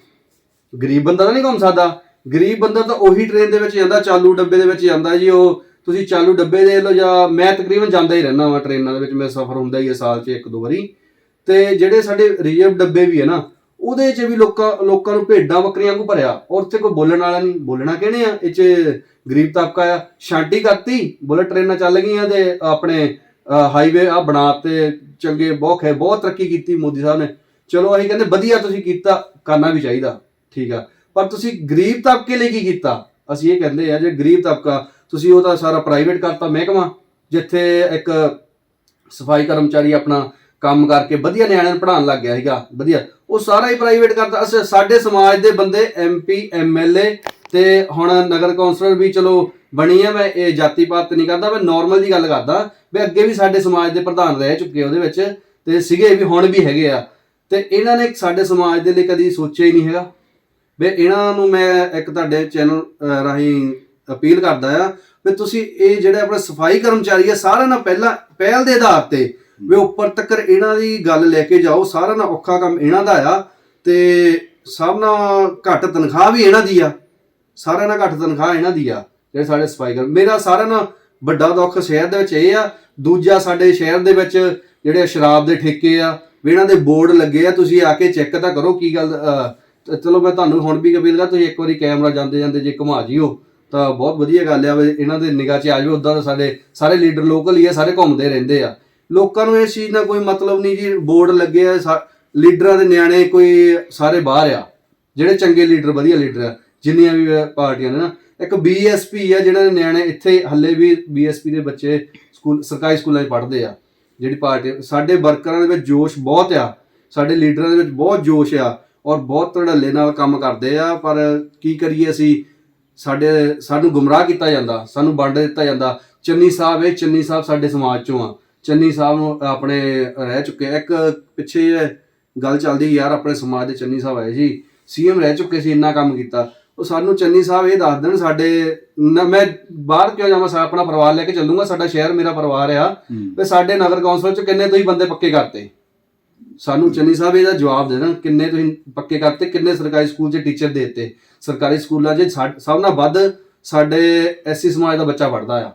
ਗਰੀਬ ਬੰਦਾ ਤਾਂ ਨਹੀਂ ਘੁੰਮ ਸਕਦਾ। ਗਰੀਬ ਬੰਦਾ ਤਾਂ ਉਹੀ ਟ੍ਰੇਨ ਦੇ ਵਿੱਚ ਜਾਂਦਾ, ਚਾਲੂ ਡੱਬੇ ਦੇ ਵਿੱਚ ਜਾਂਦਾ ਜੀ ਉਹ। ਤੁਸੀਂ ਚਾਲੂ ਡੱਬੇ ਦੇ ਲਓ ਜਾਂ ਮੈਂ ਤਕਰੀਬਨ ਜਾਂਦਾ ਹੀ ਰਹਿਣਾ ਵਾਂ ਟ੍ਰੇਨਾਂ ਦੇ ਵਿੱਚ। ਮੇਰਾ ਸਫ਼ਰ ਹੁੰਦਾ ਹੀ ਹੈ ਸਾਲ 'ਚ ਇੱਕ ਦੋ ਵਾਰੀ। ਤੇ ਜਿਹੜੇ ਸਾਡੇ ਰਿਜ਼ਰਵ ਡੱਬੇ ਵੀ ਹੈ ਨਾ, ਉਹਦੇ 'ਚ ਵੀ ਲੋਕਾਂ ਲੋਕਾਂ ਨੂੰ ਭੇਡਾਂ ਬੱਕਰੀਆਂ ਵਾਂਗੂ ਭਰਿਆ। ਔਰ ਉੱਥੇ ਕੋਈ ਬੋਲਣ ਵਾਲਾ ਨਹੀਂ। ਬੋਲਣਾ ਕਿਹਨੇ ਆ? ਇਹ 'ਚ ਗਰੀਬ ਤਬਕਾ ਆ ਸ਼ਾਂਤੀ ਕਰਤੀ, ਬੁਲਟ ਟ੍ਰੇਨਾਂ ਚੱਲ ਗਈਆਂ ਤੇ ਆਪਣੇ ਹਾਈਵੇ ਆ ਬਣਾਤੇ ਚੰਗੇ ਬਹੁਤ ਹੈ ਬਹੁਤ ਤਰੱਕੀ ਕੀਤੀ ਮੋਦੀ ਸਾਹਿਬ ਨੇ। ਚਲੋ ਅਸੀਂ ਕਹਿੰਦੇ ਵਧੀਆ ਤੁਸੀਂ ਕੀਤਾ, ਕਰਨਾ ਵੀ ਚਾਹੀਦਾ, ਠੀਕ ਆ। ਪਰ ਤੁਸੀਂ ਗਰੀਬ ਤਬਕੇ ਲਈ ਕੀ ਕੀਤਾ? ਅਸੀਂ ਇਹ ਕਹਿੰਦੇ ਆ, ਜੇ ਗਰੀਬ ਤਬਕਾ, ਤੁਸੀਂ ਉਹ ਤਾਂ ਸਾਰਾ ਪ੍ਰਾਈਵੇਟ ਕਰਤਾ ਮਹਿਕਮਾ, ਜਿੱਥੇ ਇੱਕ ਸਫ਼ਾਈ ਕਰਮਚਾਰੀ ਆਪਣਾ ਕੰਮ ਕਰਕੇ ਵਧੀਆ ਨਿਆਣਿਆਂ ਨੂੰ ਪੜ੍ਹਾਉਣ ਲੱਗ ਗਿਆ ਸੀਗਾ, ਵਧੀਆ। ਉਹ ਸਾਰਾ ਹੀ ਪ੍ਰਾਈਵੇਟ ਕਰਤਾ। ਅਸੀਂ, ਸਾਡੇ ਸਮਾਜ ਦੇ ਬੰਦੇ ਐਮਪੀ ਐਮਐਲਏ ਤੇ ਹੁਣ ਨਗਰ ਕੌਂਸਲਰ ਵੀ ਚਲੋ ਬਣੀ ਆ, ਮੈਂ ਇਹ ਜਾਤੀ ਪਾਤ ਨਹੀਂ ਕਰਦਾ, ਮੈਂ ਨਾਰਮਲ ਦੀ ਗੱਲ ਕਰਦਾ, ਵੀ ਅੱਗੇ ਵੀ ਸਾਡੇ ਸਮਾਜ ਦੇ ਪ੍ਰਧਾਨ ਰਹਿ ਚੁੱਕੇ ਉਹਦੇ ਵਿੱਚ, ਤੇ ਸੀਗੇ ਵੀ ਹੁਣ ਵੀ ਹੈਗੇ ਆ। ਤੇ ਇਹਨਾਂ ਨੇ ਸਾਡੇ ਸਮਾਜ ਦੇ ਲਈ ਕਦੀ ਸੋਚਿਆ ਹੀ ਨਹੀਂ ਹੈਗਾ। ਵੀ ਇਹਨਾਂ ਨੂੰ ਮੈਂ ਇੱਕ ਤੁਹਾਡੇ ਚੈਨਲ ਰਾਹੀਂ ਅਪੀਲ ਕਰਦਾ ਆ, ਵੀ ਤੁਸੀਂ ਇਹ ਜਿਹੜੇ ਆਪਣੇ ਸਫ਼ਾਈ ਕਰਮਚਾਰੀ ਆ, ਸਾਰਿਆਂ ਨਾਲ ਪਹਿਲਾਂ, ਪਹਿਲ ਦੇ ਆਧਾਰ ਤੇ, ਵੀ ਉੱਪਰ ਤੱਕ ਇਹਨਾਂ ਦੀ ਗੱਲ ਲੈ ਕੇ ਜਾਓ, ਸਾਰਿਆਂ ਨਾਲ ਔਖਾ ਕੰਮ ਇਹਨਾਂ ਦਾ ਆ, ਤੇ ਸਭ ਨਾਲ ਘੱਟ ਤਨਖਾਹ ਵੀ ਇਹਨਾਂ ਦੀ ਆ। ਸਾਰਿਆਂ ਨਾਲ ਘੱਟ ਤਨਖਾਹ ਇਹਨਾਂ ਦੀ ਆ, ਜਿਹੜੇ ਸਾਡੇ ਸਫ਼ਾਈ ਕਰ ਮੇਰਾ ਸਾਰਿਆਂ ਨਾਲ ਵੱਡਾ ਦੁੱਖ ਸ਼ਹਿਰ ਦੇ ਵਿੱਚ ਇਹ ਆ, ਦੂਜਾ ਸਾਡੇ ਸ਼ਹਿਰ ਦੇ ਵਿੱਚ ਜਿਹੜੇ ਸ਼ਰਾਬ ਦੇ ਠੇਕੇ ਆ, ਵੀ ਇਹਨਾਂ ਦੇ ਬੋਰਡ ਲੱਗੇ ਆ, ਤੁਸੀਂ ਆ ਕੇ ਚੈੱਕ ਤਾਂ ਕਰੋ ਕੀ ਗੱਲ ਚਲੋ ਮੈਂ ਤੁਹਾਨੂੰ ਹੁਣ ਵੀ ਅਪੀਲ ਕਰਾਂ ਤੁਸੀਂ ਇੱਕ ਵਾਰੀ ਕੈਮਰਾ ਜਾਂਦੇ ਜਾਂਦੇ ਜੇ ਘੁਮਾ ਜਿਓ, ਤਾਂ ਬਹੁਤ ਵਧੀਆ ਗੱਲ ਆ ਵੀ ਇਹਨਾਂ ਦੇ ਨਿਗਾਹ 'ਚ ਆ ਜਾਵੇ ਉਦਾਂ ਤਾਂ ਸਾਡੇ ਸਾਰੇ ਲੀਡਰ ਲੋਕਲ ਹੀ ਆ, ਸਾਰੇ ਘੁੰਮਦੇ ਰਹਿੰਦੇ ਆ। ਲੋਕਾਂ ਨੂੰ ਇਸ ਚੀਜ਼ ਨਾਲ ਕੋਈ ਮਤਲਬ ਨਹੀਂ ਜੀ, ਬੋਰਡ ਲੱਗੇ ਆ, ਸਾ- ਲੀਡਰਾਂ ਦੇ ਨਿਆਣੇ ਕੋਈ ਸਾਰੇ ਬਾਹਰ ਆ, ਜਿਹੜੇ ਚੰਗੇ ਲੀਡਰ, ਵਧੀਆ ਲੀਡਰ ਆ ਜਿੰਨੀਆਂ ਵੀ ਪਾਰਟੀਆਂ ਨੇ ਨਾ, ਇੱਕ ਬੀਐਸਪੀ ਆ ਜਿਹੜਾ ਦੇ ਨਿਆਣੇ ਇੱਥੇ ਹੱਲੇ ਵੀ ਬੀਐਸਪੀ ਦੇ ਬੱਚੇ ਸਕੂਲ, ਸਰਕਾਰੀ ਸਕੂਲਾਂ 'ਚ ਪੜ੍ਹਦੇ ਆ। ਜਿਹੜੀ ਪਾਰਟੀ, ਸਾਡੇ ਵਰਕਰਾਂ ਦੇ ਵਿੱਚ ਜੋਸ਼ ਬਹੁਤ ਆ, ਸਾਡੇ ਲੀਡਰਾਂ ਦੇ ਵਿੱਚ ਬਹੁਤ ਜੋਸ਼ ਆ ਔਰ ਬਹੁਤ ਧੜੱਲੇ ਨਾਲ ਕੰਮ ਕਰਦੇ ਆ, ਪਰ ਕੀ ਕਰੀਏ ਅਸੀਂ? ਸਾਡੇ, ਸਾਨੂੰ ਗੁੰਮਰਾਹ ਕੀਤਾ ਜਾਂਦਾ, ਸਾਨੂੰ ਵੰਡ ਦਿੱਤਾ ਜਾਂਦਾ। ਚੰਨੀ ਸਾਹਿਬ, ਇਹ ਚੰਨੀ ਸਾਹਿਬ ਸਾਡੇ ਸਮਾਜ ਚੋਂ ਆ। ਚੰਨੀ ਸਾਹਿਬ ਨੂੰ ਆਪਣੇ ਰਹਿ ਚੁੱਕੇ ਇੱਕ ਪਿੱਛੇ ਜਿਹੇ ਗੱਲ ਚੱਲਦੀ ਯਾਰ ਆਪਣੇ ਸਮਾਜ ਦੇ ਚੰਨੀ ਸਾਹਿਬ ਆਏ ਜੀ ਸੀਐਮ ਰਹਿ ਚੁੱਕੇ ਸੀ, ਇੰਨਾ ਕੰਮ ਕੀਤਾ। ਉਹ ਸਾਨੂੰ ਚੰਨੀ ਸਾਹਿਬ ਇਹ ਦੱਸ ਦੇਣ ਸਾਡੇ ਮੈਂ ਬਾਹਰ ਕਿਉਂ ਜਾਵਾਂ ਸਾ ਆਪਣਾ ਪਰਿਵਾਰ ਲੈ ਕੇ ਚੱਲੂੰਗਾ ਸਾਡਾ ਸ਼ਹਿਰ ਮੇਰਾ ਪਰਿਵਾਰ ਆ। ਤੇ ਸਾਡੇ ਨਗਰ ਕੌਂਸਲ ਚ ਕਿੰਨੇ ਤੁਸੀਂ ਬੰਦੇ ਪੱਕੇ ਕਰਤੇ? ਸਾਨੂੰ ਚੰਨੀ ਸਾਹਿਬ ਇਹਦਾ ਜਵਾਬ ਦੇ ਦੇਣ ਕਿੰਨੇ ਤੁਸੀਂ ਪੱਕੇ ਕਰਤੇ ਕਿੰਨੇ ਸਰਕਾਰੀ ਸਕੂਲ 'ਚ ਟੀਚਰ ਦੇਤੇ? ਸਰਕਾਰੀ ਸਕੂਲਾਂ 'ਚ ਸਭ ਨਾਲ ਵੱਧ ਸਾਡੇ ਐਸਸੀ ਸਮਾਜ ਦਾ ਬੱਚਾ ਪੜਦਾ ਆ।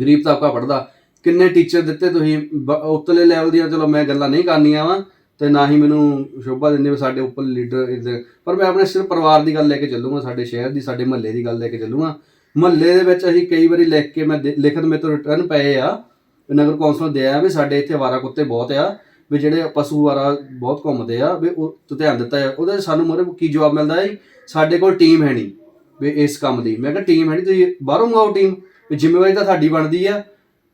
ਗਰੀਬ ਤਬਕਾ ਪੜਦਾ ਕਿੰਨੇ ਟੀਚਰ ਦਿੱਤੇ ਤੁਸੀਂ? ਉਤਲੇ ਲੈਵਲ ਦੀਆਂ ਚਲੋ ਮੈਂ ਗੱਲਾਂ ਨਹੀਂ ਕਰਨੀਆਂ ਵਾ ਤੇ ਨਾ ਹੀ ਮੈਨੂੰ ਸ਼ੋਭਾ ਦਿੰਦੇ ਵੀ ਸਾਡੇ ਉੱਪਰ ਲੀਡਰ ਪਰ ਮੈਂ ਆਪਣੇ ਸਿਰਫ ਪਰਿਵਾਰ ਦੀ ਗੱਲ ਲੈ ਕੇ ਚੱਲੂੰਗਾ, ਸਾਡੇ ਸ਼ਹਿਰ ਦੀ, ਸਾਡੇ ਮਹੱਲੇ ਦੀ ਗੱਲ ਲੈ ਕੇ ਚੱਲੂਗਾ। ਮਹੱਲੇ ਦੇ ਵਿੱਚ ਅਸੀਂ ਕਈ ਵਾਰੀ ਲਿਖ ਕੇ ਮੈਂ ਦੇ- ਲਿਖਤ ਮੇਰੇ ਤੋਂ ਰਿਟਰਨ ਪਏ ਆ। ਨਗਰ ਕੌਂਸਲ ਦੇ ਆ ਵੀ ਸਾਡੇ ਇੱਥੇ ਵਾਰਾ ਕੁੱਤੇ ਬਹੁਤ ਆ, ਵੀ ਜਿਹੜੇ ਪਸ਼ੂ ਵਾਰਾ ਬਹੁਤ ਘੁੰਮਦੇ ਆ, ਵੀ ਉਹ ਤੋਂ ਧਿਆਨ ਦਿੱਤਾ ਹੈ ਉਹਦੇ ਸਾਨੂੰ ਮੋਰੇ ਕੀ ਜਵਾਬ ਮਿਲਦਾ ਹੈ ਸਾਡੇ ਕੋਲ ਟੀਮ ਹੈ ਨਹੀਂ, ਵੀ ਇਸ ਕੰਮ ਦੀ। ਮੈਂ ਕਿਹਾ ਟੀਮ ਹੈ ਨਹੀਂ, ਤੁਸੀਂ ਬਾਹਰੋਂ ਮੰਗਾਓ ਟੀਮ ਵੀ ਜ਼ਿੰਮੇਵਾਰੀ ਤਾਂ ਸਾਡੀ ਬਣਦੀ ਆ।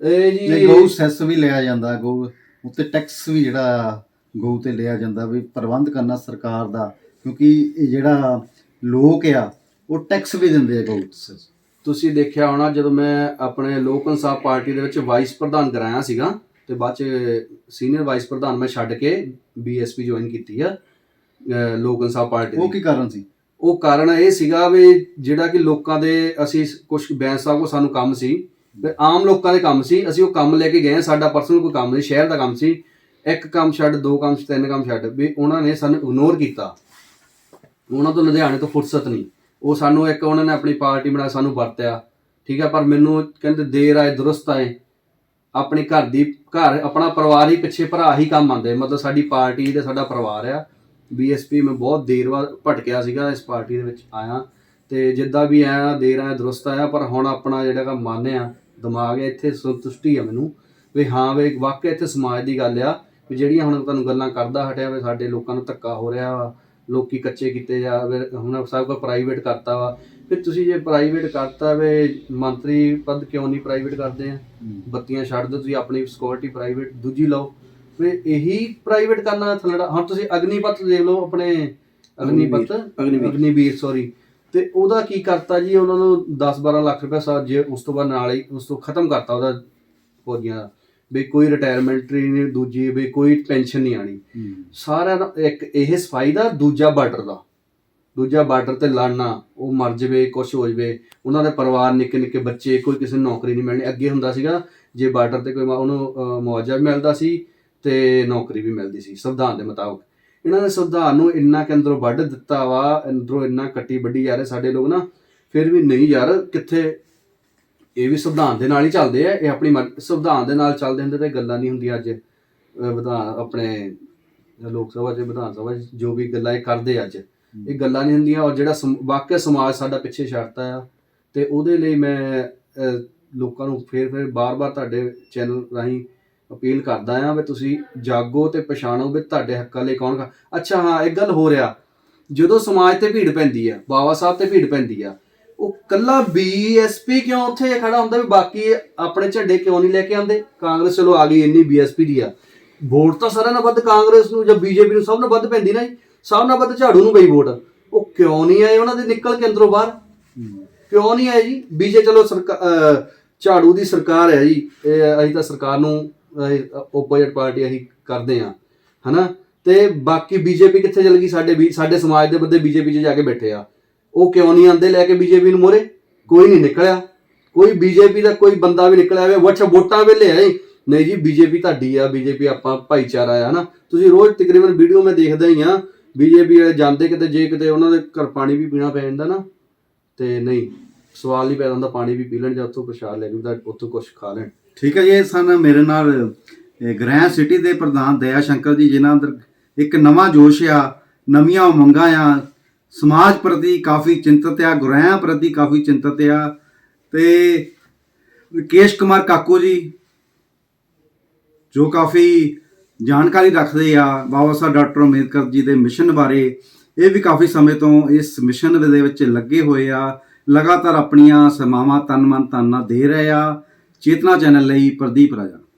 ਇਹ ਜੀ ਗਊ ਸੈਸ ਵੀ ਲਿਆ ਜਾਂਦਾ, ਗਊ, ਉੱਤੇ ਟੈਕਸ ਵੀ ਜਿਹੜਾ ਗਊ ਤੇ ਲਿਆ ਜਾਂਦਾ ਵੀ ਪ੍ਰਬੰਧ ਕਰਨਾ ਸਰਕਾਰ ਦਾ ਕਿਉਂਕਿ ਇਹ ਜਿਹੜਾ ਲੋਕ ਆ ਉਹ ਟੈਕਸ ਵੀ ਦਿੰਦੇ ਆ ਗਊ ਤੇ। ਤੁਸੀਂ ਦੇਖਿਆ ਹੋਣਾ ਜਦੋਂ ਮੈਂ ਆਪਣੇ ਲੋਕ ਇਨਸਾਫ ਪਾਰਟੀ ਦੇ ਵਿੱਚ ਵਾਈਸ ਪ੍ਰਧਾਨ ਕਰਾਇਆ ਸੀਗਾ ਤੇ ਬਾਅਦ ਚ ਸੀਨੀਅਰ ਵਾਈਸ ਪ੍ਰਧਾਨ ਮੈਂ ਛੱਡ ਕੇ ਬੀਐਸਪੀ ਜੁਆਇਨ ਕੀਤੀ ਆ ਲੋਕ ਇਨਸਾਫ ਪਾਰਟੀ ਉਹ ਕੀ ਕਾਰਨ ਸੀ ਉਹ ਕਾਰਨ ਇਹ ਸੀਗਾ ਵੀ ਜਿਹੜਾ ਕਿ ਲੋਕਾਂ ਦੇ ਅਸੀਂ ਕੁਝ ਬੈਂਸ ਸਾਹਿਬ ਕੋ ਸਾਨੂੰ ਕੰਮ ਸੀ ਆਮ ਲੋਕਾਂ ਦੇ ਕੰਮ ਸੀ ਅਸੀਂ ਉਹ ਕੰਮ ਲੈ ਕੇ ਗਏ ਸਾਡਾ ਪਰਸਨਲ ਕੋਈ ਕੰਮ ਨਹੀਂ ਸ਼ਹਿਰ ਦਾ ਕੰਮ ਸੀ ਇੱਕ ਕੰਮ ਛੱਡ, ਦੋ ਕੰਮ ਤਿੰਨ ਕੰਮ ਛੱਡ, ਵੀ ਉਹਨਾਂ ਨੇ ਸਾਨੂੰ ਇਗਨੋਰ ਕੀਤਾ। ਉਹਨਾਂ ਤੋਂ ਲੁਧਿਆਣੇ ਤੋਂ ਫੁਰਸਤ ਨਹੀਂ। ਉਹ ਸਾਨੂੰ ਇੱਕ ਉਹਨਾਂ ਨੇ ਆਪਣੀ ਪਾਰਟੀ ਬਣਾ ਸਾਨੂੰ ਵਰਤਿਆ। ਠੀਕ ਹੈ ਪਰ ਮੈਨੂੰ ਕਹਿੰਦੇ ਦੇਰ ਆਏ, ਦਰੁਸਤ ਆਏ। ਆਪਣੇ ਘਰ ਦੀ, ਘਰ ਆਪਣਾ ਪਰਿਵਾਰ ਹੀ ਪਿੱਛੇ ਭਰਾ ਹੀ ਕੰਮ ਆਉਂਦੇ। ਮਤਲਬ ਸਾਡੀ ਪਾਰਟੀ ਤੇ ਸਾਡਾ ਪਰਿਵਾਰ ਆ। ਬੀਐਸਪੀ ਮੈਂ ਬਹੁਤ ਦੇਰ ਬਾਅਦ ਭਟਕਿਆ ਸੀਗਾ ਇਸ ਪਾਰਟੀ ਦੇ ਵਿੱਚ ਆਇਆ। ਤੇ ਜਿੱਦਾਂ ਵੀ ਆਇਆ, ਦੇਰ ਆਇਆ, ਦਰੁਸਤ ਆਇਆ, ਪਰ ਹੁਣ ਆਪਣਾ ਜਿਹੜਾ ਕਾ ਮਨ ਆ, ਦਿਮਾਗ ਆ, ਇੱਥੇ ਸੰਤੁਸ਼ਟੀ ਆ ਮੈਨੂੰ। ਵੀ ਹਾਂ, ਵੀ ਵਾਕਿਆ ਇੱਥੇ ਸਮਾਜ ਦੀ ਗੱਲ ਆ। ਵੀ ਜਿਹੜੀਆਂ ਹੁਣ ਤੁਹਾਨੂੰ ਗੱਲਾਂ ਕਰਦਾ ਹਟਿਆ ਵੀ ਸਾਡੇ ਲੋਕਾਂ ਨੂੰ ਧੱਕਾ ਹੋ ਰਿਹਾ ਵਾ ਲੋਕੀ ਕੱਚੇ ਕੀਤੇ ਜਾ ਵੀ ਹੁਣ ਸਭ ਕੁਝ ਪ੍ਰਾਈਵੇਟ ਕਰਤਾ ਵਾ। ਫਿਰ ਤੁਸੀਂ ਜੇ ਪ੍ਰਾਈਵੇਟ ਕਰਤਾ ਵੇ ਮੰਤਰੀ ਪਦ ਕਿਉਂ ਨਹੀਂ ਪ੍ਰਾਈਵੇਟ ਕਰਦੇ ਆ? ਬੱਤੀਆਂ ਛੱਡ ਦਿਓ ਤੁਸੀਂ ਆਪਣੀ ਸਿਕਿਉਰਿਟੀ ਪ੍ਰਾਈਵੇਟ ਦੂਜੀ ਲਓ। ਵੀ ਇਹੀ ਪ੍ਰਾਈਵੇਟ ਕਰਨਾ ਥਲੜਾ ਹੁਣ ਤੁਸੀਂ ਅਗਨੀਪਤ ਦੇਖ ਲਓ ਆਪਣੇ ਅਗਨੀਪਤ ਅਗਨੀਵੀਰ। ਸੌਰੀ ਤੇ ਉਹਦਾ ਕੀ ਕਰਤਾ ਜੀ? ਉਹਨਾਂ ਨੂੰ 10 12 ਲੱਖ ਰੁਪਏ ਸਾ ਜੇ ਉਸ ਤੋਂ ਬਾਅਦ ਨਾਲ ਹੀ ਉਸ ਤੋਂ ਖਤਮ ਕਰਤਾ ਉਹਦਾ ਫੌਜੀਆਂ ਦਾ। ਵੀ ਕੋਈ ਰਿਟਾਇਰਮੈਂਟ ਨਹੀਂ ਦੂਜੀ ਵੀ ਕੋਈ ਪੈਨਸ਼ਨ ਨਹੀਂ ਆਣੀ ਸਾਰਿਆਂ ਦਾ ਇੱਕ ਇਹ ਸਫ਼ਾਈ ਦਾ ਦੂਜਾ ਬਾਰਡਰ ਦਾ। ਦੂਜਾ ਬਾਰਡਰ ਤੇ ਲੜਨਾ ਉਹ ਮਰ ਜਵੇ ਕੁਛ ਹੋ ਜਵੇ ਉਹਨਾਂ ਦੇ ਪਰਿਵਾਰ ਨਿੱਕੇ ਨਿੱਕੇ ਬੱਚੇ ਕੋਈ ਕਿਸੇ ਨੂੰ ਨੌਕਰੀ ਨਹੀਂ ਮਿਲਣੀ। ਅੱਗੇ ਹੁੰਦਾ ਸੀਗਾ ਜੇ ਬਾਰਡਰ ਤੇ ਕੋਈ ਉਹਨੂੰ ਮੁਆਵਜ਼ਾ ਵੀ ਮਿਲਦਾ ਸੀ ਤੇ ਨੌਕਰੀ ਵੀ ਮਿਲਦੀ ਸੀ ਸੰਵਿਧਾਨ ਦੇ ਮੁਤਾਬਕ। ਇਹਨਾਂ ਨੇ ਸੰਵਿਧਾਨ ਨੂੰ ਇੰਨਾ ਕਿ ਅੰਦਰੋਂ ਵੱਢ ਦਿੱਤਾ ਵਾ ਅੰਦਰੋਂ ਇੰਨਾ ਕੱਟੀ ਵੱਢੀ ਜਾ ਰਹੇ ਸਾਡੇ ਲੋਕ ਨਾ ਫਿਰ ਵੀ ਨਹੀਂ ਯਾਰ ਕਿੱਥੇ ਇਹ ਵੀ ਸੰਵਿਧਾਨ ਦੇ ਨਾਲ ਹੀ ਚੱਲਦੇ ਆ ਇਹ ਆਪਣੀ ਸੰਵਿਧਾਨ ਦੇ ਨਾਲ ਚੱਲਦੇ ਹੁੰਦੇ ਤੇ ਗੱਲਾਂ ਨਹੀਂ ਹੁੰਦੀਆਂ ਅੱਜ ਵਿਧਾਨ ਆਪਣੇ ਲੋਕ ਸਭਾ 'ਚ ਵਿਧਾਨ ਸਭਾ 'ਚ ਜੋ ਵੀ ਗੱਲਾਂ ਇਹ ਕਰਦੇ ਅੱਜ ਇਹ ਗੱਲਾਂ ਨਹੀਂ ਹੁੰਦੀਆਂ ਔਰ ਜਿਹੜਾ ਵਾਕਿਆ ਸਮਾਜ ਸਾਡਾ ਪਿੱਛੇ ਛੱਡਤਾ ਆ ਤੇ ਉਹਦੇ ਲਈ ਮੈਂ ਲੋਕਾਂ ਨੂੰ ਫੇਰ ਫੇਰ ਬਾਰ-ਬਾਰ ਤੁਹਾਡੇ ਚੈਨਲ ਰਾਹੀਂ ਅਪੀਲ ਕਰਦਾ ਆ ਵੀ ਤੁਸੀਂ ਜਾਗੋ ਤੇ ਪਛਾਣੋ ਵੀ ਤੁਹਾਡੇ ਹੱਕਾਂ ਲਈ ਕੌਣ ਅੱਛਾ ਹਾਂ ਇੱਕ ਗੱਲ ਹੋ ਰਿਹਾ ਜਦੋਂ ਸਮਾਜ ਤੇ ਭੀੜ ਪੈਂਦੀ ਆ ਬਾਬਾ ਸਾਹਿਬ ਤੇ ਭੀੜ ਪੈਂਦੀ ਆ ਉਹ ਕੱਲਾ ਬੀਐਸਪੀ ਕਿਉਂ ਉੱਥੇ ਖੜਾ ਹੁੰਦਾ ਵੀ ਬਾਕੀ ਆਪਣੇ ਝੰਡੇ ਕਿਉਂ ਨਹੀਂ ਲੈ ਕੇ ਆਉਂਦੇ? ਕਾਂਗਰਸ ਚਲੋ ਆ ਗਈ ਇੰਨੀ ਬੀਐਸਪੀ ਦੀ ਆ। ਵੋਟ ਤਾਂ ਸਾਰਿਆਂ ਨਾਲ ਵੱਧ ਕਾਂਗਰਸ ਨੂੰ ਜਾਂ ਬੀਜੇਪੀ ਨੂੰ ਸਭ ਨਾਲ ਵੱਧ ਪੈਂਦੀ ਨਾ ਜੀ। ਸਭ ਨਾਲ ਵੱਧ ਝਾੜੂ ਨੂੰ ਪਈ ਵੋਟ। ਉਹ ਕਿਉਂ ਨਹੀਂ ਆਏ ਉਹਨਾਂ ਦੇ ਨਿਕਲ ਕੇ ਅੰਦਰੋਂ ਬਾਹਰ? ਕਿਉਂ ਨਹੀਂ ਆਏ ਜੀ? ਬੀਜੇ ਚਲੋ ਸਰਕਾਰ ਝਾੜੂ ਦੀ ਸਰਕਾਰ ਹੈ ਜੀ। ਇਹ ਅਸੀਂ ਤਾਂ ਸਰਕਾਰ ਨੂੰ ਓਪੋਜ਼ਿਟ ਪਾਰਟੀ ਅਸੀਂ ਕਰਦੇ ਆ ਹਨਾ? ਤੇ ਬਾਕੀ ਬੀਜੇਪੀ ਕਿੱਥੇ ਚਲ ਗਈ? ਸਾਡੇ ਵੀ ਸਾਡੇ ਸਮਾਜ ਦੇ ਬੰਦੇ ਬੀਜੇਪੀ 'ਚ ਜਾ ਕੇ ਬੈਠੇ ਆ। ਉਹ ਕਿਉਂ ਨਹੀਂ ਆਂਦੇ ਲੈ ਕੇ ਬੀਜੇਪੀ ਨੂੰ ਮੋਰੇ? ਕੋਈ ਨਹੀਂ ਨਿਕਲਿਆ। ਕੋਈ ਬੀਜੇਪੀ ਦਾ ਕੋਈ ਬੰਦਾ ਵੀ ਨਿਕਲਿਆ ਹੋਵੇ। ਵੱਛ ਵੋਟਾਂ ਵੇਲੇ ਹੈ ਨਹੀਂ ਜੀ, ਬੀਜੇਪੀ ਤੁਹਾਡੀ ਆ। ਬੀਜੇਪੀ ਆਪਾਂ ਭਾਈਚਾਰਾ ਆ, ਹਨਾ? ਤੁਸੀਂ ਰੋਜ਼ ਤਕਰੀਬਨ ਵੀਡੀਓ ਮੈਂ ਦੇਖਦਾ ਹੀ ਆ। ਬੀਜੇਪੀ ਵਾਲੇ ਜਾਂਦੇ ਕਿਤੇ, ਜੇ ਕਿਤੇ ਉਹਨਾਂ ਦੇ ਘਰ ਪਾਣੀ ਵੀ ਪੀਣਾ ਪੈ ਜਾਂਦਾ ਨਾ, ਤੇ ਨਹੀਂ। ਸਵਾਲ ਨਹੀਂ ਪੈਦਾ ਹੁੰਦਾ, ਪਾਣੀ ਵੀ ਪੀ ਲੈਣ ਜਾਂ ਉੱਥੋਂ ਪ੍ਰਸ਼ਾਦ ਲੈ ਕੇ ਤਾਂ ਉੱਥੋਂ ਕੁਝ ਖਾ ਲੈਣ। ਠੀਕ ਹੈ ਜੀ, ਇਹ ਸਨ ਮੇਰੇ ਨਾਲ, ਇਹ ਗ੍ਰਹਿ ਸਿਟੀ ਦੇ ਪ੍ਰਧਾਨ ਦਇਆ ਸ਼ੰਕਰ ਜੀ, ਜਿਨ੍ਹਾਂ ਅੰਦਰ ਇੱਕ ਨਵਾਂ ਜੋਸ਼ ਆ, ਨਵੀਆਂ ਉਮੰਗਾਂ ਆ ਸਮਾਜ ਪ੍ਰਤੀ ਕਾਫੀ ਚਿੰਤਤ ਆ, ਗੁਰਹਿਆਂ ਪ੍ਰਤੀ ਕਾਫੀ ਚਿੰਤਤ ਆ। ਤੇ ਕੇਸ਼ ਕੁਮਾਰ ਕਾਕੂ ਜੀ, ਜੋ ਕਾਫੀ ਜਾਣਕਾਰੀ ਰੱਖਦੇ ਆ, ਬਾਬਾ ਸਾਹਿਬ ਡਾਕਟਰ ਅੰਬੇਦਕਰ ਜੀ ਦੇ ਮਿਸ਼ਨ ਬਾਰੇ, ਇਹ ਵੀ ਕਾਫੀ ਸਮੇਂ ਤੋਂ ਇਸ ਮਿਸ਼ਨ ਦੇ ਵਿੱਚ ਲੱਗੇ ਹੋਏ ਆ। ਲਗਾਤਾਰ ਆਪਣੀਆਂ ਸੇਵਾਵਾਂ ਤਨ ਮਨ ਧਨ ਦੇ ਰਹੇ ਆ। ਚੇਤਨਾ ਚੈਨਲ ਲਈ ਪ੍ਰਦੀਪ ਰਾਜਾ।